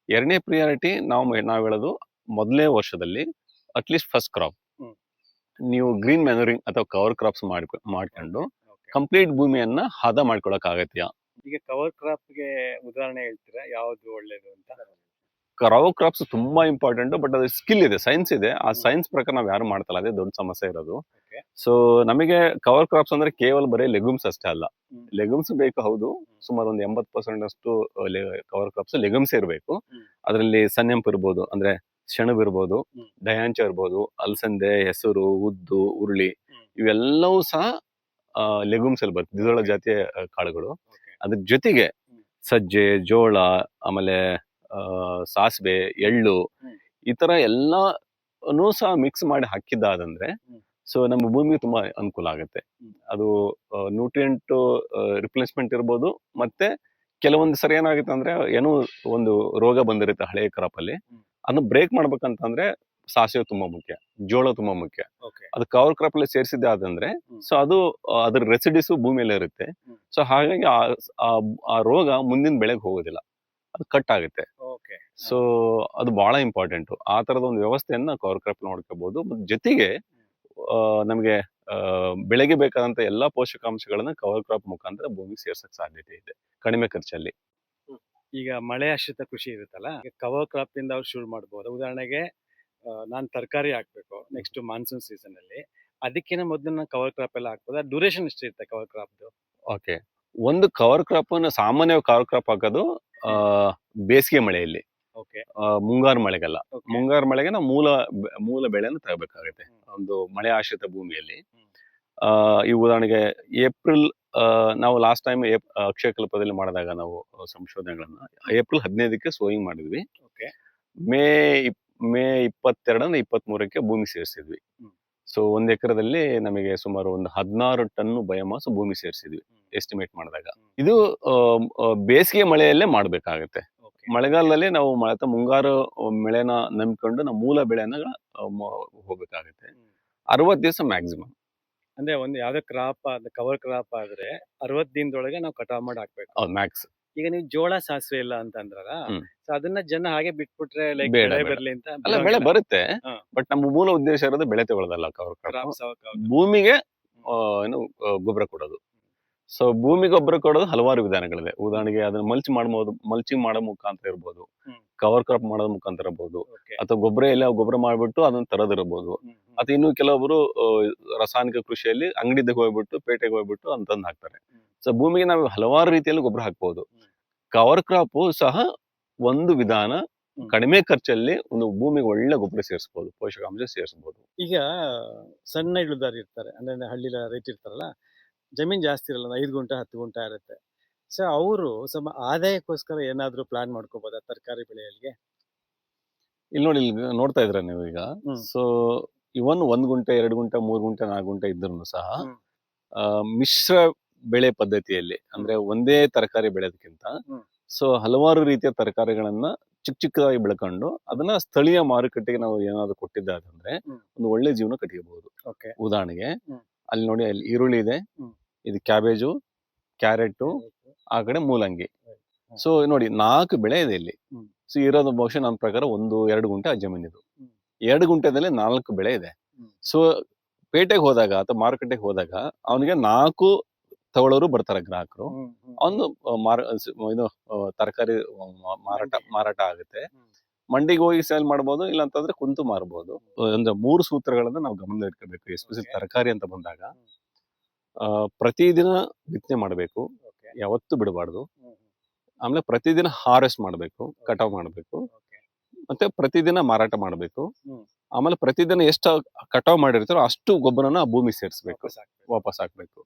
Speaker 2: ಎರಡನೇ ಪ್ರಿಯಾರಿಟಿ ನಾವು ನಾವು ಹೇಳೋದು ಮೊದಲನೇ ವರ್ಷದಲ್ಲಿ ಅಟ್ಲೀಸ್ಟ್ ಫಸ್ಟ್ ಕ್ರಾಪ್ ನೀವು ಗ್ರೀನ್ ಮ್ಯಾನೂರಿಂಗ್ ಅಥವಾ ಕವರ್ ಕ್ರಾಪ್ಸ್ ಮಾಡ್ಕೊ ಮಾಡ್ಕೊಂಡು ಕಂಪ್ಲೀಟ್ ಭೂಮಿಯನ್ನ ಹದ ಮಾಡ್ಕೊಳಕ್ ಆಗತ್ತೆ
Speaker 4: ಈಗ ಕವರ್ ಕ್ರಾಪ್ಗೆ ಉದಾಹರಣೆ ಹೇಳ್ತೀರಾ? ಯಾವ್ದು ಒಳ್ಳೇದು ಅಂತ?
Speaker 2: ಕರಾವ್ ಕ್ರಾಪ್ಸ್ ತುಂಬಾ ಇಂಪಾರ್ಟೆಂಟ್ ಬಟ್ ಅದು ಸ್ಕಿಲ್ ಇದೆ ಸೈನ್ಸ್ ಇದೆ. ಆ ಸೈನ್ಸ್ ಪ್ರಕಾರ ನಾವು ಯಾರು ಮಾಡ್ತಲ್ಲ ಅದೇ ದೊಡ್ಡ ಸಮಸ್ಯೆ ಇರೋದು. ಸೊ ನಮಗೆ ಕವರ್ ಕ್ರಾಪ್ಸ್ ಅಂದ್ರೆ ಕೇವಲ ಬರೀ ಲೆಗುಮ್ಸ್ ಅಷ್ಟೇ ಅಲ್ಲ.
Speaker 4: ಲೆಗ್ಯೂಮ್ಸ್
Speaker 2: ಲೆಗುಮ್ಸ್ ಬೇಕು ಹೌದು ಸುಮಾರು ಒಂದು ಎಂಬತ್ ಪರ್ಸೆಂಟ್ ಅಷ್ಟು ಕವರ್ ಕ್ರಾಪ್ಸ್ ಲೆಗುಮ್ಸ್ ಇರಬೇಕು. ಅದರಲ್ಲಿ ಸನ್ನೆಂಪು ಇರ್ಬೋದು ಅಂದ್ರೆ ಸೆಣಬು ಇರ್ಬೋದು ಡಯಾಂಚ ಇರ್ಬೋದು ಅಲಸಂದೆ ಹೆಸರು ಉದ್ದು ಉರುಳಿ ಇವೆಲ್ಲವೂ ಸಹ ಲೆಗುಮ್ಸ್ ಅಲ್ಲಿ ಬರುತ್ತೆ. ದ್ವಿದಳ ಜಾತಿಯ ಕಾಳುಗಳು. ಅದ್ರ ಜೊತೆಗೆ ಸಜ್ಜೆ ಜೋಳ ಆಮೇಲೆ ಸಾಸಿವೆ ಎಳ್ಳು. ಈ ತರ ಎಲ್ಲಾನು ಸಹ ಮಿಕ್ಸ್ ಮಾಡಿ ಹಾಕಿದ್ದಾದಂದ್ರೆ. ಸೊ ನಮ್ಮ ಭೂಮಿಗೆ ತುಂಬಾ ಅನುಕೂಲ ಆಗುತ್ತೆ. ಅದು ನ್ಯೂಟ್ರಿಯೆಂಟ್ ರಿಪ್ಲೇಸ್ಮೆಂಟ್ ಇರ್ಬೋದು ಮತ್ತೆ ಕೆಲವೊಂದು ಸರಿ ಏನಾಗುತ್ತೆ ಅಂದ್ರೆ ಏನೋ ಒಂದು ರೋಗ ಬಂದಿರುತ್ತೆ ಹಳೆಯ ಕ್ರಾಪ್ ಅಲ್ಲಿ. ಅದನ್ನ ಬ್ರೇಕ್ ಮಾಡ್ಬೇಕಂತಂದ್ರೆ ಸಾಸಿವೆ ತುಂಬಾ ಮುಖ್ಯ ಜೋಳ ತುಂಬಾ ಮುಖ್ಯ ಅದು ಕವರ್ ಕ್ರಾಪ್ ಅಲ್ಲಿ ಸೇರಿಸಿದ್ದೆ ಆದಂದ್ರೆ. ಸೊ ಅದು ಅದ್ರ ರೆಸಿಡಿಸು ಭೂಮಿಯಲ್ಲಿ ಇರುತ್ತೆ. ಸೊ ಹಾಗಾಗಿ ಆ ರೋಗ ಮುಂದಿನ ಬೆಳೆಗೆ ಹೋಗೋದಿಲ್ಲ ಅದು ಕಟ್ ಆಗುತ್ತೆ.
Speaker 1: ಓಕೆ.
Speaker 2: ಸೊ ಅದು ಬಹಳ ಇಂಪಾರ್ಟೆಂಟ್ ಆ ತರದ ಒಂದು ವ್ಯವಸ್ಥೆಯನ್ನ ಕವರ್ ಕ್ರಾಪ್ ನೋಡ್ಕೋಬಹುದು ಜೊತೆಗೆ ನಮಗೆ ಬೆಳೆಗೆ ಬೇಕಾದಂತ ಎಲ್ಲಾ ಪೋಷಕಾಂಶಗಳನ್ನ ಕವರ್ ಕ್ರಾಪ್ ಮುಖಾಂತರ ಭೂಮಿಗೆ ಸೇರ್ಸಕ್ ಸಾಧ್ಯತೆ ಇದೆ ಕಡಿಮೆ ಖರ್ಚಲ್ಲಿ.
Speaker 1: ಈಗ ಮಳೆ ಆಶ್ರಿತ ಕೃಷಿ ಇರುತ್ತಲ್ಲ ಕವರ್ ಕ್ರಾಪ್ ಇಂದ ಅವ್ರು ಶುರು ಮಾಡಬಹುದು ಉದಾಹರಣೆಗೆ ನಾನು ತರಕಾರಿ ಹಾಕ್ಬೇಕು ನೆಕ್ಸ್ಟ್ ಮಾನ್ಸೂನ್ ಸೀಸನ್ ಅಲ್ಲಿ. ಅದಕ್ಕಿಂತ ಮೊದಲು ನಾನು ಕವರ್ ಕ್ರಾಪ್ ಎಲ್ಲ ಹಾಕ್ಬೋದು? ಡ್ಯೂರೇಷನ್ ಎಷ್ಟು ಇರುತ್ತೆ ಕವರ್ ಕ್ರಾಪ್ದು
Speaker 2: ಓಕೆ ಒಂದು ಕವರ್ ಕ್ರಾಪ್ ಅನ್ನು ಸಾಮಾನ್ಯ ಕವರ್ ಕ್ರಾಪ್ ಹಾಕೋದು ಆ, ಬೇಸಿಗೆ ಮಳೆಯಲ್ಲಿ. ಮುಂಗಾರು ಮಳೆಗಲ್ಲ. ಮುಂಗಾರು ಮಳೆಗೆ ನಾವು ಮೂಲ ಮೂಲ ಬೆಳೆಯನ್ನು ತಗಬೇಕಾಗುತ್ತೆ. ಒಂದು ಮಳೆ ಆಶ್ರಿತ ಭೂಮಿಯಲ್ಲಿ. ಆ, ಈ ಉದಾಹರಣೆಗೆ ಏಪ್ರಿಲ್ ನಾವು ಲಾಸ್ಟ್ ಟೈಮ್ ಅಕ್ಷಯ ಕಲ್ಪದಲ್ಲಿ ಮಾಡಿದಾಗ ನಾವು ಸಂಶೋಧನೆಗಳನ್ನ ಏಪ್ರಿಲ್ ಹದಿನೈದಕ್ಕೆ ಸೋಯಿಂಗ್ ಮಾಡಿದ್ವಿ.
Speaker 1: ಓಕೆ.
Speaker 2: ಮೇ ಮೇ ಇಪ್ಪತ್ತೆರಡರಿಂದ ಇಪ್ಪತ್ತ್ ಮೂರಕ್ಕೆ ಭೂಮಿ ಸೇರಿಸಿದ್ವಿ. ಸೊ ಒಂದ್ ಎಕರೆದಲ್ಲಿ ನಮಗೆ ಸುಮಾರು ಒಂದು ಹದಿನಾರು ಟನ್ ಬಯೋಮಾಸ್ ಭೂಮಿ ಸೇರಿಸಿದ್ವಿ. ಎಸ್ಟಿಮೇಟ್ ಮಾಡಿದಾಗ. ಇದು ಬೇಸಿಗೆ ಮಳೆಯಲ್ಲೇ ಮಾಡ್ಬೇಕಾಗತ್ತೆ. ಮಳೆಗಾಲದಲ್ಲಿ ನಾವು ಮಳೆ ಮುಂಗಾರು ಮಳೆನ ನಂಬಿಕೊಂಡು ನಾವು ಮೂಲ ಬೆಳೆನ ಹೋಗ್ಬೇಕಾಗುತ್ತೆ. ಅರವತ್ತು ದಿವಸ ಮ್ಯಾಕ್ಸಿಮಮ್
Speaker 1: ಅಂದ್ರೆ ಒಂದು ಯಾವ್ದೇ ಕ್ರಾಪ್ ಆದ್ರೆ ಕವರ್ ಕ್ರಾಪ್ ಆದ್ರೆ ಅರವತ್ ದಿನದೊಳಗೆ ನಾವು ಕಟಾವ್ ಮಾಡಿ ಹಾಕ್ಬೇಕು.
Speaker 2: ಮ್ಯಾಕ್ಸ್
Speaker 1: ಈಗ ನೀವು ಜೋಳ ಸಾಸಿವೆ ಇಲ್ಲ ಅಂತ ಅಂದ್ರಲ್ಲ ಸೊ ಅದನ್ನ ಜನ ಹಾಗೆ ಬಿಟ್ಬಿಟ್ರೆ ಲೈಕ್ ಬೆಳೆ ಬರ್ಲಿ ಅಂತ
Speaker 2: ಅಲ್ಲ ಬೆಳೆ ಬರುತ್ತೆ ಬಟ್ ನಮ್ಮ ಮೂಲ ಉದ್ದೇಶ ಇರೋದು ಬೆಳೆ ತಗೊಳ್ಳೋದಲ್ಲ ಕವರ್ ಕ್ರಾಪ್ ಭೂಮಿಗೆ ಏನು ಗೊಬ್ಬರ ಕೊಡೋದು. ಸೊ ಭೂಮಿ ಗೊಬ್ಬರ ಕೊಡೋದು ಹಲವಾರು ವಿಧಾನಗಳಿದೆ ಉದಾಹರಣೆಗೆ ಅದನ್ನ ಮಲ್ಚ್ ಮಾಡಬಹುದು ಮಲ್ಚಿಂಗ್ ಮಾಡೋ ಮುಖಾಂತರ ಇರ್ಬೋದು. ಕವರ್ ಕ್ರಾಪ್ ಮಾಡೋದ್ ಮುಖಾಂತರ ಇರ್ಬೋದು ಅಥವಾ ಗೊಬ್ಬರ ಎಲ್ಲ ಗೊಬ್ಬರ ಮಾಡ್ಬಿಟ್ಟು ಅದನ್ನ ತರದಿರ್ಬೋದು ಅಥವಾ ಇನ್ನು ಕೆಲವೊಬ್ರು ರಾಸಾಯನಿಕ ಕೃಷಿಯಲ್ಲಿ ಅಂಗಡಿಗೆ ಹೋಗ್ಬಿಟ್ಟು ಪೇಟೆಗೆ ಹೋಗ್ಬಿಟ್ಟು ಅಂತ ತಂದು ಹಾಕ್ತಾರೆ. ಸೊ ಭೂಮಿಗೆ ನಾವು ಹಲವಾರು ರೀತಿಯಲ್ಲಿ ಗೊಬ್ಬರ
Speaker 1: ಹಾಕ್ಬಹುದು
Speaker 2: ಕವರ್ ಕ್ರಾಪ್ ಸಹ ಒಂದು ವಿಧಾನ ಕಡಿಮೆ ಖರ್ಚಲ್ಲಿ ಒಂದು ಭೂಮಿಗೆ ಒಳ್ಳೆ ಗೊಬ್ಬರ ಸೇರಿಸಬಹುದು ಪೋಷಕಾಂಶ ಸೇರಿಸಬಹುದು
Speaker 1: ಈಗ ಸಣ್ಣ ಇಳುದಾರಿ ಇರ್ತಾರೆ ಅಂದ್ರೆ ಹಳ್ಳಿಲ ರೈತ ಇರ್ತಾರಲ್ಲ ಜಮೀನ್ ಜಾಸ್ತಿ ಇರಲ್ಲ ಒಂದು ಐದು ಗುಂಟೆ ಹತ್ತು ಗುಂಟೆ ಇರುತ್ತೆ. ಸೊ ಅವರು ಸ್ವಲ್ಪ ಆದಾಯಕ್ಕೋಸ್ಕರ ಏನಾದ್ರೂ ಪ್ಲಾನ್ ಮಾಡ್ಕೋಬೋದಾ ತರಕಾರಿ ಬೆಳೆಯಲ್ಲಿಗೆ
Speaker 2: ಇಲ್ಲಿ ನೋಡಿ ಇಲ್ಲಿ ನೋಡ್ತಾ ಇದ್ರ ನೀವು ಈಗ. ಸೊ ಇವನ್ ಒಂದ್ ಗುಂಟೆ ಎರಡು ಗುಂಟೆ ಮೂರ್ ಗುಂಟೆ ನಾಲ್ಕು ಗುಂಟೆ ಇದ್ರೂ ಸಹ ಮಿಶ್ರ ಬೆಳೆ ಪದ್ಧತಿಯಲ್ಲಿ ಅಂದ್ರೆ ಒಂದೇ ತರಕಾರಿ
Speaker 1: ಬೆಳೆಯೋದಕ್ಕಿಂತ.
Speaker 2: ಸೊ ಹಲವಾರು ರೀತಿಯ ತರಕಾರಿಗಳನ್ನ ಚಿಕ್ಕ ಚಿಕ್ಕದಾಗಿ ಬೆಳ್ಕೊಂಡು ಅದನ್ನ ಸ್ಥಳೀಯ ಮಾರುಕಟ್ಟೆಗೆ ನಾವು ಏನಾದ್ರು ಕೊಟ್ಟಿದ್ದಾದ್ರೆ ಒಂದು ಒಳ್ಳೆ ಜೀವನ ಕಟ್ಟಿಯಬಹುದು
Speaker 1: ಓಕೆ
Speaker 2: ಉದಾಹರಣೆಗೆ ಅಲ್ಲಿ ನೋಡಿ ಅಲ್ಲಿ ಈರುಳ್ಳಿ ಇದೆ. ಇದು ಕ್ಯಾಬೇಜು ಕ್ಯಾರೆಟು ಆ ಕಡೆ ಮೂಲಂಗಿ. ಸೊ ನೋಡಿ ನಾಲ್ಕು ಬೆಳೆ ಇದೆ ಇಲ್ಲಿ. ಸೊ ಇರೋದು ಬಹುಶಃ ನನ್ನ ಪ್ರಕಾರ ಒಂದು ಎರಡು ಗುಂಟೆ ಆ ಜಮೀನಿದು. ಎರಡು ಗುಂಟೆದಲ್ಲಿ ನಾಲ್ಕು ಬೆಳೆ ಇದೆ. ಸೊ ಪೇಟೆಗೆ ಹೋದಾಗ ಅಥವಾ ಮಾರುಕಟ್ಟೆಗೆ ಹೋದಾಗ ಅವನಿಗೆ ನಾಲ್ಕು ತಗೊಳ್ಳೋರು ಬರ್ತಾರೆ ಗ್ರಾಹಕರು. ಅವನು ಮಾರ ಇದು ತರಕಾರಿ ಮಾರಾಟ ಮಾರಾಟ ಆಗುತ್ತೆ. ಮಂಡಿಗೆ ಹೋಗಿ ಸೇಲ್ ಮಾಡ್ಬೋದು ಇಲ್ಲ ಅಂತಂದ್ರೆ ಕುಂತು ಮಾರ್ಬೋದು. ಅಂದ್ರೆ ಮೂರು ಸೂತ್ರಗಳನ್ನ ನಾವು ಗಮನದಲ್ಲಿ ಇಟ್ಕೋಬೇಕು ಎಸ್ಪೆಷಲಿ ತರಕಾರಿ ಅಂತ ಬಂದಾಗ. ಪ್ರತಿದಿನ ಬಿತ್ತನೆ ಮಾಡಬೇಕು. ಯಾವತ್ತು ಬಿಡಬಾರ್ದು. ಆಮೇಲೆ ಪ್ರತಿದಿನ ಹಾರೆಸ್ಟ್ ಮಾಡಬೇಕು ಕಟಾವ್ ಮಾಡಬೇಕು. ಮತ್ತೆ ಪ್ರತಿದಿನ ಮಾರಾಟ ಮಾಡಬೇಕು. ಆಮೇಲೆ ಪ್ರತಿದಿನ ಎಷ್ಟು ಕಟಾವ್ ಮಾಡಿರ್ತಾರೋ ಅಷ್ಟು ಗೊಬ್ಬರನ ಆ ಭೂಮಿ ಸೇರಿಸಬೇಕು
Speaker 1: ವಾಪಸ್ ಹಾಕ್ಬೇಕು.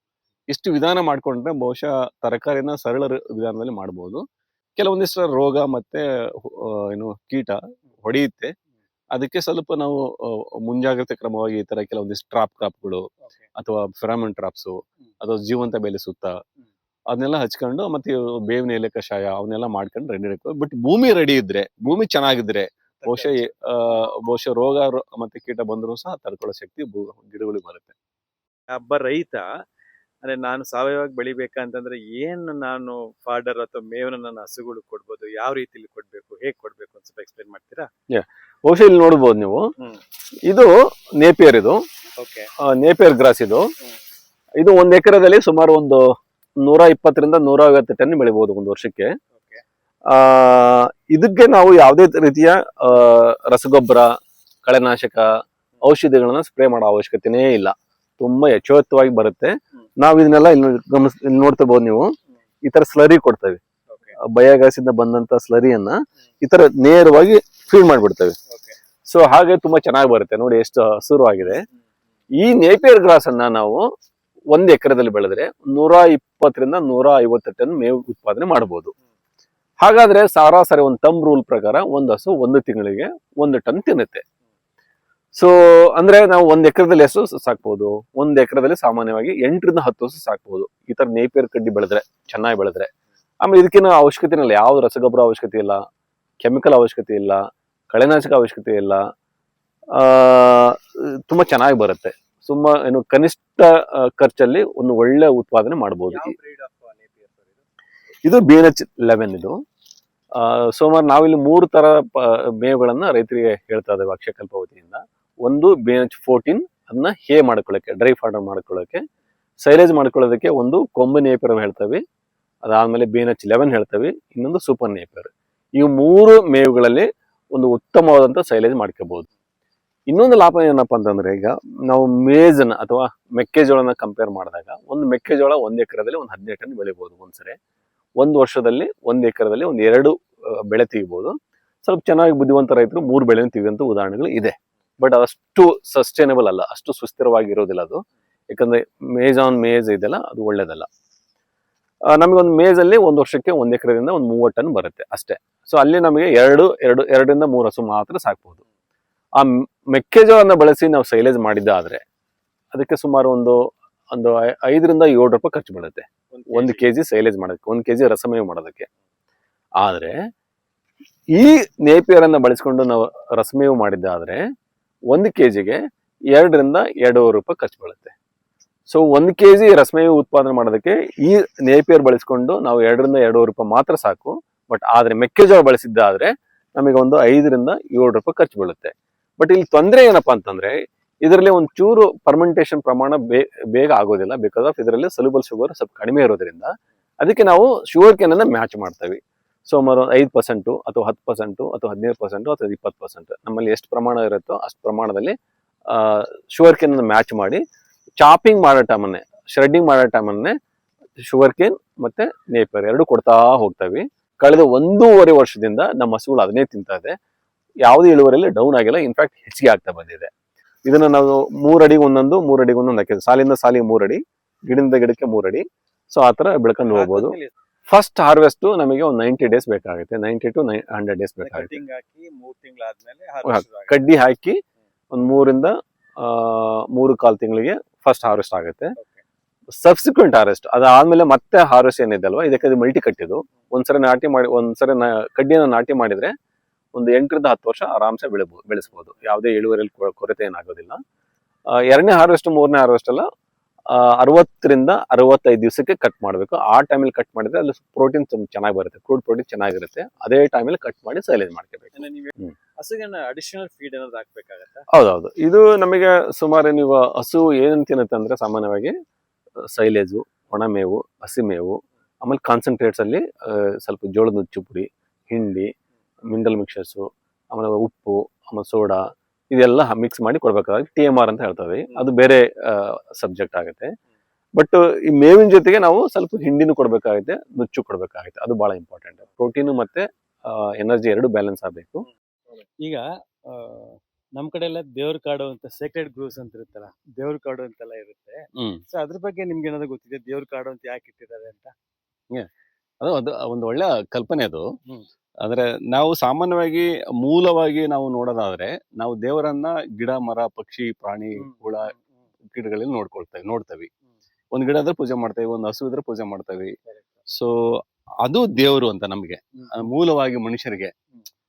Speaker 2: ಇಷ್ಟು ವಿಧಾನ ಮಾಡ್ಕೊಂಡ್ರೆ ಬಹುಶಃ ತರಕಾರಿನ ಸರಳ ವಿಧಾನದಲ್ಲಿ ಮಾಡಬಹುದು ಕೆಲವೊಂದಿಷ್ಟು ರೋಗ ಮತ್ತೆ ಏನು ಕೀಟ ಹೊಡೆಯುತ್ತೆ. ಅದಕ್ಕೆ ಸ್ವಲ್ಪ ನಾವು ಮುಂಜಾಗ್ರತೆ ಕ್ರಮವಾಗಿ ಈ ತರ ಕೆಲವೊಂದಿಷ್ಟು ಟ್ರಾಪ್ ಕ್ರಾಪ್ಗಳು ಅಥವಾ ಫೆರಾಮಿನ್ ಟ್ರಾಪ್ಸು. ಅಥವಾ ಜೀವಂತ ಬೇಲೆ ಸುತ್ತ. ಅದನ್ನೆಲ್ಲ ಹಚ್ಕೊಂಡು ಮತ್ತೆ ಬೇವಿನ ಎಲೆ ಕಷಾಯ ಅವನ್ನೆಲ್ಲ ಮಾಡ್ಕೊಂಡು ರೆಡಿ ಇಡ್ಬೇಕು ಬಟ್ ಭೂಮಿ ರೆಡಿ ಇದ್ರೆ ಭೂಮಿ ಚೆನ್ನಾಗಿದ್ರೆ ಬಹುಶಃ ಬಹುಶಃ ರೋಗ ಮತ್ತೆ ಕೀಟ ಬಂದರೂ ಸಹ ತಡ್ಕೊಳ್ಳೋ ಶಕ್ತಿ ಗಿಡಗಳಿಗೆ ಬರುತ್ತೆ
Speaker 5: ಒಬ್ಬ ರೈತ ಅಂದ್ರೆ ನಾನು ಸಾವಯವಾಗಿ ಬೆಳಿಬೇಕಂತಂದ್ರೆ ಏನು ನಾನು ಫಾರ್ಡರ್ ಅಥವಾ ಮೇವನ ನನ್ನ ಹಸುಗಳು ಕೊಡ್ಬೋದು ಯಾವ ರೀತಿಲಿ ಕೊಡ್ಬೇಕು ಹೇಗ್ ಕೊಡ್ಬೇಕು ಅಂತ ಸ್ವಲ್ಪ ಎಕ್ಸ್ಪ್ಲೈನ್ ಮಾಡ್ತೀರಾ?
Speaker 2: ಬಹುಶಃ ಇಲ್ಲಿ ನೋಡ್ಬೋದು ನೀವು. ಇದು ನೇಪಿಯರ್ ಇದು.
Speaker 5: ಓಕೆ
Speaker 2: ನೇಪಿಯರ್ ಗ್ರಾಸ್ ಇದು. ಇದು ಒಂದ್ ಎಕರೆದಲ್ಲಿ ಸುಮಾರು ಒಂದು ನೂರ ಇಪ್ಪತ್ತರಿಂದ ನೂರ ಐವತ್ತು ಟನ್ ಬೆಳಿಬಹುದು ಒಂದು ವರ್ಷಕ್ಕೆ. ಆ ಇದಕ್ಕೆ ನಾವು ಯಾವುದೇ ರೀತಿಯ ರಸಗೊಬ್ಬರ ಕಳೆನಾಶಕ ಔಷಧಿಗಳನ್ನ ಸ್ಪ್ರೇ ಮಾಡೋ ಅವಶ್ಯಕತೆನೇ ಇಲ್ಲ. ತುಂಬಾ ಯಥೇಚ್ಛವಾಗಿ ಬರುತ್ತೆ. ನಾವು ಇದನ್ನೆಲ್ಲ ಇಲ್ಲಿ ಗಮನಿಸ್ ಇಲ್ಲಿ ನೋಡ್ತಿರ್ಬೋದು ನೀವು. ಈ ತರ ಸ್ಲರಿ ಕೊಡ್ತೇವೆ. ಬಯೋಗ್ಯಾಸಿಂದ ಬಂದಂತ ಸ್ಲರಿಯನ್ನ ಈ ತರ ನೇರವಾಗಿ ಫೀಡ್ ಮಾಡ್ಬಿಡ್ತೇವೆ. ಸೊ ಹಾಗೆ ತುಂಬಾ ಚೆನ್ನಾಗಿ ಬರುತ್ತೆ. ನೋಡಿ ಎಷ್ಟು ಹಸಿರು ಆಗಿದೆ ಈ ನೇಪಿಯರ್ ಗ್ರಾಸ್ ಅನ್ನ ನಾವು ಒಂದ್ ಎಕರೆದಲ್ಲಿ ಬೆಳೆದ್ರೆ ನೂರ ಇಪ್ಪತ್ತರಿಂದ ನೂರ ಐವತ್ತು ಟನ್ ಮೇವು ಉತ್ಪಾದನೆ ಮಾಡಬಹುದು ಹಾಗಾದ್ರೆ ಸರಾಸರಿ ಒಂದು ತಮ್ ರೂಲ್ ಪ್ರಕಾರ ಒಂದು ಹಸು ಒಂದು ತಿಂಗಳಿಗೆ ಒಂದು ಟನ್ ತಿನ್ನುತ್ತೆ. ಸೊ ಅಂದ್ರೆ ನಾವು ಒಂದ್ ಎಕರೆದಲ್ಲಿ ಎಷ್ಟು ಹಸು ಸಾಕ್ಬೋದು? ಒಂದ್ ಎಕರೆದಲ್ಲಿ ಸಾಮಾನ್ಯವಾಗಿ ಎಂಟರಿಂದ ಹತ್ತು ಹಸು ಸಾಕ್ಬೋದು. ಈ ತರ ನೇಪಿಯರ್ ಕಡ್ಡಿ ಬೆಳೆದ್ರೆ ಚೆನ್ನಾಗಿ ಬೆಳೆದ್ರೆ. ಆಮೇಲೆ ಇದಕ್ಕಿನ ಅವಶ್ಯಕತೆ ಇಲ್ಲ ಯಾವ ರಸಗೊಬ್ಬರ ಅವಶ್ಯಕತೆ ಇಲ್ಲ ಕೆಮಿಕಲ್ ಅವಶ್ಯಕತೆ ಇಲ್ಲ ಕಳೆನಾಶಕ ಅವಶ್ಯಕತೆ ಇಲ್ಲ. ಆ ತುಂಬಾ ಚೆನ್ನಾಗಿ ಬರುತ್ತೆ. ತುಂಬಾ ಏನು ಕನಿಷ್ಠ ಖರ್ಚಲ್ಲಿ ಒಂದು ಒಳ್ಳೆ ಉತ್ಪಾದನೆ ಮಾಡಬಹುದು
Speaker 5: ಇದು?
Speaker 2: ಬಿ ಎನ್ ಎಚ್ ಲೆವೆನ್ ಇದು. ಆ, ಸುಮಾರು ನಾವಿಲ್ಲಿ ಮೂರು ತರ ಮೇವುಗಳನ್ನ ರೈತರಿಗೆ ಹೇಳ್ತಾ ಇದ್ದೇವೆ ಅಕ್ಷಯಕಲ್ಪ ವತಿಯಿಂದ ಒಂದು ಬಿ ಎಚ್ ಫೋರ್ಟೀನ್ ಅದನ್ನ ಹೇ ಮಾಡ್ಕೊಳ್ಳೋಕೆ ಡ್ರೈ ಫಾರ್ಡರ್ ಮಾಡ್ಕೊಳ್ಳೋಕೆ ಸೈಲೇಜ್ ಮಾಡ್ಕೊಳ್ಳೋದಕ್ಕೆ ಒಂದು ಕೊಂಬು ನೇಪರ್ ಹೇಳ್ತವೆ. ಅದಾದ್ಮೇಲೆ ಬಿ ಎನ್ ಎಚ್ ಲೆವೆನ್ ಹೇಳ್ತೇವೆ, ಇನ್ನೊಂದು ಸೂಪರ್ ನೇಪರ್ ಈ ಮೂರು ಮೇವುಗಳಲ್ಲಿ ಒಂದು ಉತ್ತಮವಾದಂಥ ಸೈಲೇಜ್ ಮಾಡ್ಕೋಬಹುದು ಇನ್ನೊಂದು ಲಾಭ ಏನಪ್ಪಾ ಅಂತಂದ್ರೆ ಈಗ ನಾವು ಮೇಜನ್ ಅಥವಾ ಮೆಕ್ಕೆಜೋಳನ ಕಂಪೇರ್ ಮಾಡಿದಾಗ ಒಂದು ಮೆಕ್ಕೆಜೋಳ ಒಂದು ಎಕರೆದಲ್ಲಿ ಒಂದು ಹದಿನೈದು ಟನ್ ಬೆಳಿಬಹುದು ಒಂದ್ಸರಿ. ಒಂದು ವರ್ಷದಲ್ಲಿ ಒಂದು ಎಕರೆದಲ್ಲಿ ಒಂದು ಎರಡು ಬೆಳೆ ತೆಗಿಬಹುದು ಸ್ವಲ್ಪ ಚೆನ್ನಾಗಿ ಬುದ್ಧಿವಂತ ರೈತರು ಮೂರು ಬೆಳೆನ ತೆಗೆಯುವಂಥ ಉದಾಹರಣೆಗಳು ಇದೆ. ಬಟ್ ಅಷ್ಟು ಸಸ್ಟೈನಬಲ್ ಅಲ್ಲ ಅಷ್ಟು ಸುಸ್ಥಿರವಾಗಿ ಇರೋದಿಲ್ಲ ಅದು. ಯಾಕಂದ್ರೆ ಮೇಜ್ ಆನ್ ಮೇಜ್ ಇದೆಲ್ಲ ಅದು ಒಳ್ಳೇದಲ್ಲ. ನಮಗೆ ನಮಗೊಂದು ಮೇಜ್ ಅಲ್ಲಿ ಒಂದು ವರ್ಷಕ್ಕೆ ಒಂದು ಎಕರೆದಿಂದ ಒಂದು ಮೂವತ್ತು ಟನ್ ಬರುತ್ತೆ ಅಷ್ಟೇ. ಸೊ ಅಲ್ಲಿ ನಮಗೆ ಎರಡು ಎರಡು ಎರಡರಿಂದ ಮೂರು ಹಸು ಮಾತ್ರ ಸಾಕ್ಬೋದು. ಆ ಮೆಕ್ಕೆಜೋಳವನ್ನು ಬಳಸಿ ನಾವು ಸೈಲೇಜ್ ಮಾಡಿದ್ದಾದ್ರೆ ಅದಕ್ಕೆ ಸುಮಾರು ಒಂದು ಒಂದು ಐದರಿಂದ ಏಳು ರೂಪಾಯಿ ಖರ್ಚು ಬೀಳುತ್ತೆ ಒಂದು ಕೆ ಜಿ ಸೈಲೇಜ್ ಮಾಡೋದಕ್ಕೆ ಒಂದು ಕೆ ಜಿ ರಸಮೇವು ಮಾಡೋದಕ್ಕೆ. ಆದರೆ ಈ ನೇಪಿಯರನ್ನು ಬಳಸ್ಕೊಂಡು ನಾವು ರಸಮೇವು ಮಾಡಿದ್ದಾದ್ರೆ ಒಂದು ಕೆ ಜಿಗೆ ಎರಡರಿಂದ ಎರಡೂವರೆ ರೂಪಾಯಿ ಖರ್ಚು ಬೀಳುತ್ತೆ. ಸೊ ಒಂದು ಕೆ ಜಿ ರಸಮೇವು ಉತ್ಪಾದನೆ ಮಾಡೋದಕ್ಕೆ ಈ ನೇಪಿಯರ್ ಬಳಸ್ಕೊಂಡು ನಾವು ಎರಡರಿಂದ ಎರಡೂವರೆ ರೂಪಾಯಿ ಮಾತ್ರ ಸಾಕು. ಬಟ್ ಆದರೆ ಮೆಕ್ಕೆಜೋಳ ಬಳಸಿದ್ದಾದ್ರೆ ನಮಗೆ ಒಂದು ಐದರಿಂದ ಏಳು ರೂಪಾಯಿ ಖರ್ಚು ಬೀಳುತ್ತೆ. ಬಟ್ ಇಲ್ಲಿ ತೊಂದರೆ ಏನಪ್ಪಾ ಅಂತಂದ್ರೆ, ಇದರಲ್ಲಿ ಒಂದು ಚೂರು ಪರ್ಮೆಂಟೇಷನ್ ಪ್ರಮಾಣ ಬೇಗ ಆಗೋದಿಲ್ಲ. ಬಿಕಾಸ್ ಆಫ್ ಇದರಲ್ಲಿ ಸಲುಬಲ್ ಶುಗರ್ ಸ್ವಲ್ಪ ಕಡಿಮೆ ಇರೋದ್ರಿಂದ, ಅದಕ್ಕೆ ನಾವು ಶುಗರ್ ಕೇನನ್ನು ಮ್ಯಾಚ್ ಮಾಡ್ತೇವೆ. ಸುಮಾರು ಒಂದು ಐದು ಪರ್ಸೆಂಟು ಅಥವಾ ಹತ್ತು ಪರ್ಸೆಂಟು ಅಥವಾ ಹದಿನೈದು ಪರ್ಸೆಂಟು ಅಥವಾ ಇಪ್ಪತ್ತು ಪರ್ಸೆಂಟ್ ನಮ್ಮಲ್ಲಿ ಎಷ್ಟು ಪ್ರಮಾಣ ಇರುತ್ತೋ ಅಷ್ಟು ಪ್ರಮಾಣದಲ್ಲಿ ಶುಗರ್ ಕೇನ್ ಅನ್ನು ಮ್ಯಾಚ್ ಮಾಡಿ ಚಾಪಿಂಗ್ ಮಾಡೋ ಟೈಮನ್ನೇ ಶ್ರೆಡ್ಡಿಂಗ್ ಮಾಡೋ ಟೈಮನ್ನೇ ಶುಗರ್ ಕೇನ್ ಮತ್ತೆ ನೇಪರ್ ಎರಡು ಕೊಡ್ತಾ ಹೋಗ್ತಾವೆ. ಕಳೆದ ಒಂದೂವರೆ ವರ್ಷದಿಂದ ನಮ್ಮ ಹಸುಗಳು ಅದನ್ನೇ ತಿಂತಾ ಇದೆ. ಯಾವುದೇ ಇಳುವರಿಯಲ್ಲಿ ಡೌನ್ ಆಗಿಲ್ಲ ಇನ್ಫ್ಯಾಕ್ಟ್ ಹೆಚ್ಚಿಗೆ ಆಗ್ತಾ ಬಂದಿದೆ. ಇದನ್ನ ನಾವು ಮೂರಡಿಗೆ ಒಂದೊಂದು ಮೂರಡಿಗೆ ಒಂದೊಂದು ಹಾಕಿದ್ವಿ. ಸಾಲಿಂದ ಸಾಲಿಗೆ ಮೂರಡಿ ಗಿಡದಿಂದ ಗಿಡಕ್ಕೆ ಮೂರಡಿ ಸೊ ಆ ಥರ ಬೆಳ್ಕೊಂಡು ಹೋಗ್ಬೋದು. ಫಸ್ಟ್ ಹಾರ್ವೆಸ್ಟ್ ನಮಗೆ ಒಂದು ನೈಂಟಿ ಡೇಸ್ ಬೇಕಾಗುತ್ತೆ. ನೈಂಟಿ ಟು ನೈ ಹಂಡ್ರೆಡ್ ಡೇಸ್ ಬೇಕಾಗುತ್ತೆ.
Speaker 5: ಕಟಿಂಗ್ ಹಾಕಿ ಮೂರ್ ತಿಂಗಳಾದ್ಮೇಲೆ harvest ಆಗುತ್ತೆ.
Speaker 2: ಕಡ್ಡಿ ಹಾಕಿ ಒಂದು ಮೂರಿಂದ ಆ, ಮೂರು ಕಾಲು ತಿಂಗಳಿಗೆ ಫಸ್ಟ್ ಹಾರ್ವೆಸ್ಟ್ ಆಗುತ್ತೆ. ಸಬ್ಸಿಕ್ವೆಂಟ್ ಹಾರ್ವೆಸ್ಟ್ ಅದಾದ್ಮೇಲೆ ಮತ್ತೆ ಹಾರ್ವೆಸ್ಟ್ ಏನಿದೆ ಅಲ್ವಾ? ಇದಕ್ಕೆ ಅದು ಮಲ್ಟಿ ಕಟ್ಟಿದ್ದು ಒಂದ್ಸರಿ ನಾಟಿ ಮಾಡಿ ಒಂದ್ಸರಿ ಕಡ್ಡಿಯನ್ನು ನಾಟಿ ಮಾಡಿದ್ರೆ ಒಂದು ಎಂಟರಿಂದ ಹತ್ತು ವರ್ಷ ಆರಾಮ್ಸೆ ಬೆಳೆಬಹುದು ಬೆಳೆಸಬಹುದು ಯಾವುದೇ ಇಳುವರಿಯಲ್ಲಿ ಕೊರತೆ ಏನಾಗೋದಿಲ್ಲ. ಎರಡನೇ ಹಾರ್ವೆಸ್ಟ್ ಮೂರನೇ ಹಾರ್ವೆಸ್ಟ್ ಎಲ್ಲ ಅರವತ್ತರಿಂದ ಅರವತ್ತೈದು ದಿವಸಕ್ಕೆ ಕಟ್ ಮಾಡಬೇಕು. ಆ ಟೈಮಲ್ಲಿ ಕಟ್ ಮಾಡಿದ್ರೆ ಅಲ್ಲಿ ಪ್ರೋಟೀನ್ ಚೆನ್ನಾಗಿ ಬರುತ್ತೆ. ಕ್ರೂಡ್ ಪ್ರೋಟೀನ್ ಚೆನ್ನಾಗಿರುತ್ತೆ. ಅದೇ ಟೈಮಲ್ಲಿ ಕಟ್ ಮಾಡಿ ಸೈಲೇಜ್ ಮಾಡ್ಕೋಬೇಕು.
Speaker 5: ಅಡಿಷನಲ್ ಫೀಡ್ ಏನಾದ್ರು ಹಾಕ್ಬೇಕಾಗತ್ತಾ?
Speaker 2: ಹೌದೌದು. ಇದು ನಮಗೆ ಸುಮಾರು ನೀವು ಹಸು ಏನೇನು ತಿನ್ನುತ್ತೆ ಅಂದ್ರೆ ಸಾಮಾನ್ಯವಾಗಿ ಸೈಲೇಜು ಒಣಮೇವು ಹಸಿಮೇವು ಆಮೇಲೆ ಕಾನ್ಸಂಟ್ರೇಟ್ಸ್ ಅಲ್ಲಿ ಸ್ವಲ್ಪ ಜೋಳದ ನುಚ್ಚು ಪುಡಿ ಹಿಂಡಿ ಮಿಂಡಲ್ ಮಿಕ್ಸರ್ಸು ಆಮೇಲೆ ಉಪ್ಪು ಆಮೇಲೆ ಸೋಡಾ ಇದೆಲ್ಲ ಮಿಕ್ಸ್ ಮಾಡಿ ಕೊಡ್ಬೇಕಾಗಿ ಟಿ ಎಂ ಆರ್ ಅಂತ ಹೇಳ್ತೇವೆ. ಅದು ಬೇರೆ ಸಬ್ಜೆಕ್ಟ್ ಆಗುತ್ತೆ. ಬಟ್ ಈ ಮೇವಿನ ಜೊತೆಗೆ ನಾವು ಸ್ವಲ್ಪ ಹಿಂಡಿನೂ ಕೊಡ್ಬೇಕಾಗುತ್ತೆ ನುಚ್ಚು ಕೊಡ್ಬೇಕಾಗುತ್ತೆ. ಅದು ಬಹಳ ಇಂಪಾರ್ಟೆಂಟ್ ಪ್ರೋಟೀನು ಮತ್ತೆ ಎನರ್ಜಿ ಎರಡು ಬ್ಯಾಲೆನ್ಸ್ ಆಗಬೇಕು.
Speaker 1: ಈಗ ನಮ್ ಕಡೆ ಎಲ್ಲ ದೇವ್ರ ಕಾಡು ಅಂತ ಸೇಕ್ರೆಡ್ ಗ್ರೂಸ್ ಅಂತ ಇರುತ್ತಲ್ಲ ದೇವ್ರ ಕಾಡು ಅಂತೆಲ್ಲ ಇರುತ್ತೆ. ಸೊ ಅದ್ರ ಬಗ್ಗೆ ನಿಮ್ಗೆ ಏನಾದ್ರು ಗೊತ್ತಿದೆ? ದೇವ್ರ ಕಾಡು ಅಂತ ಯಾಕೆ ಇಟ್ಟಿದ್ದಾರೆ ಅಂತ?
Speaker 2: ಅದು ಅದು ಒಂದು ಒಳ್ಳೆ ಕಲ್ಪನೆ ಅದು.
Speaker 1: ಹ್ಮ್.
Speaker 2: ಅಂದ್ರೆ ನಾವು ಸಾಮಾನ್ಯವಾಗಿ ಮೂಲವಾಗಿ ನಾವು ನೋಡೋದಾದ್ರೆ ನಾವು ದೇವರನ್ನ ಗಿಡ ಮರ ಪಕ್ಷಿ ಪ್ರಾಣಿ ಹುಳ ಗಿಡಗಳಲ್ಲಿ ನೋಡ್ಕೊಳ್ತೇವೆ ನೋಡ್ತೇವೆ. ಒಂದ್ ಗಿಡ ಇದ್ರೆ ಪೂಜೆ ಮಾಡ್ತೇವೆ ಒಂದ್ ಹಸು ಇದ್ರೆ ಪೂಜೆ ಮಾಡ್ತೇವೆ. ಸೊ ಅದು ದೇವರು ಅಂತ ನಮ್ಗೆ. ಮೂಲವಾಗಿ ಮನುಷ್ಯರಿಗೆ.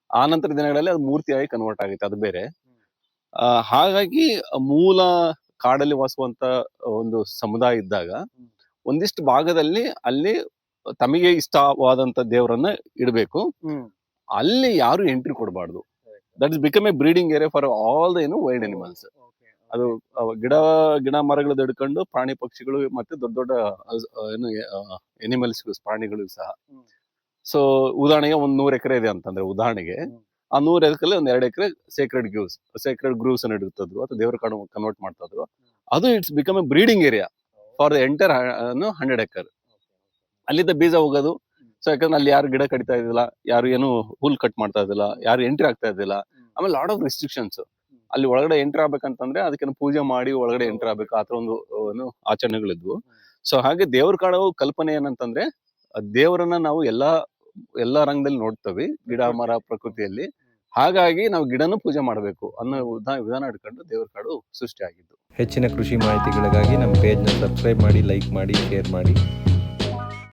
Speaker 2: ಆ ನಂತರ ದಿನಗಳಲ್ಲಿ ಅದು ಮೂರ್ತಿಯಾಗಿ ಕನ್ವರ್ಟ್ ಆಗುತ್ತೆ ಅದು ಬೇರೆ. ಆ, ಹಾಗಾಗಿ ಮೂಲ ಕಾಡಲ್ಲಿ ವಾಸುವಂತ ಒಂದು ಸಮುದಾಯ ಇದ್ದಾಗ ಒಂದಿಷ್ಟು ಭಾಗದಲ್ಲಿ ಅಲ್ಲಿ ತಮಗೆ ಇಷ್ಟವಾದಂತ ದೇವರನ್ನ ಇಡಬೇಕು. ಅಲ್ಲಿ ಯಾರು ಎಂಟ್ರಿ ಕೊಡಬಾರ್ದು. That is become a breeding area for all the ಏನು ವೈಲ್ಡ್ ಅನಿಮಲ್ಸ್ ಅದು ಗಿಡ ಗಿಡ ಮರಗಳು ಹಿಡ್ಕೊಂಡು ಪ್ರಾಣಿ ಪಕ್ಷಿಗಳು ಮತ್ತೆ ದೊಡ್ಡ ದೊಡ್ಡ ಏನು ಎನಿಮಲ್ಸ್ ಪ್ರಾಣಿಗಳು ಸಹ. ಸೊ ಉದಾಹರಣೆಗೆ ಒಂದ್ ನೂರ್ ಎಕರೆ ಇದೆ ಅಂತಂದ್ರೆ ಉದಾಹರಣೆಗೆ ಆ ನೂರ್ ಎಕರೆ ಒಂದ್ ಎರಡು acre sacred groves sacred groves ಅನ್ನು ಇಡ್ತಿದ್ರು ಅಥವಾ ದೇವರ ಕನ್ವರ್ಟ್ ಮಾಡ್ತಾ ಇದ್ರು ಅದು it's become a breeding area for the entire hundred acre. ಅಲ್ಲಿದ್ದ ಬೀಜ ಹೋಗೋದು. ಸೊ ಯಾಕಂದ್ರೆ ಅಲ್ಲಿ ಯಾರು ಗಿಡ ಕಡಿತಾ ಇದಿಲ್ಲ ಯಾರು ಏನು ಹುಲ್ ಕಟ್ ಮಾಡ್ತಾ ಇದಿಲ್ಲ ಯಾರು ಎಂಟ್ರಿ ಆಗ್ತಾ ಇದ್ದಿಲ್ಲ. ಆಮೇಲೆ ಲಾಟ್ ಆಫ್ ರೆಸ್ಟ್ರಿಕ್ಷನ್ಸ್ ಅಲ್ಲಿ ಒಳಗಡೆ ಎಂಟರ್ ಆಗ್ಬೇಕಂತಂದ್ರೆ ಅದಕ್ಕೇನು ಪೂಜೆ ಮಾಡಿ ಒಳಗಡೆ ಎಂಟ್ರಿ ಆಗ್ಬೇಕು. ಆತರ ತರ ಒಂದು ಏನು ಆಚರಣೆಗಳಿದ್ವು. ಸೊ ಹಾಗೆ ದೇವ್ರ ಕಾಡೋ ಕಲ್ಪನೆ ಏನಂತಂದ್ರೆ ದೇವರನ್ನ ನಾವು ಎಲ್ಲಾ ಎಲ್ಲಾ ರಂಗದಲ್ಲಿ ನೋಡ್ತೇವೆ ಗಿಡ ಮರ ಪ್ರಕೃತಿಯಲ್ಲಿ. ಹಾಗಾಗಿ ನಾವು ಗಿಡನೂ ಪೂಜೆ ಮಾಡಬೇಕು ಅನ್ನೋ ವಿಧಾನ ವಿಧಾನ ಇಟ್ಕೊಂಡು ದೇವ್ರ ಕಾಡು ಸೃಷ್ಟಿ ಆಗಿದ್ದು
Speaker 3: ಹೆಚ್ಚಿನ ಕೃಷಿ ಮಾಹಿತಿಗಳಿಗಾಗಿ ನಮ್ಮ ಪೇಜ್ನ ಸಬ್ಸ್ಕ್ರೈಬ್ ಮಾಡಿ ಲೈಕ್ ಮಾಡಿ ಶೇರ್ ಮಾಡಿ.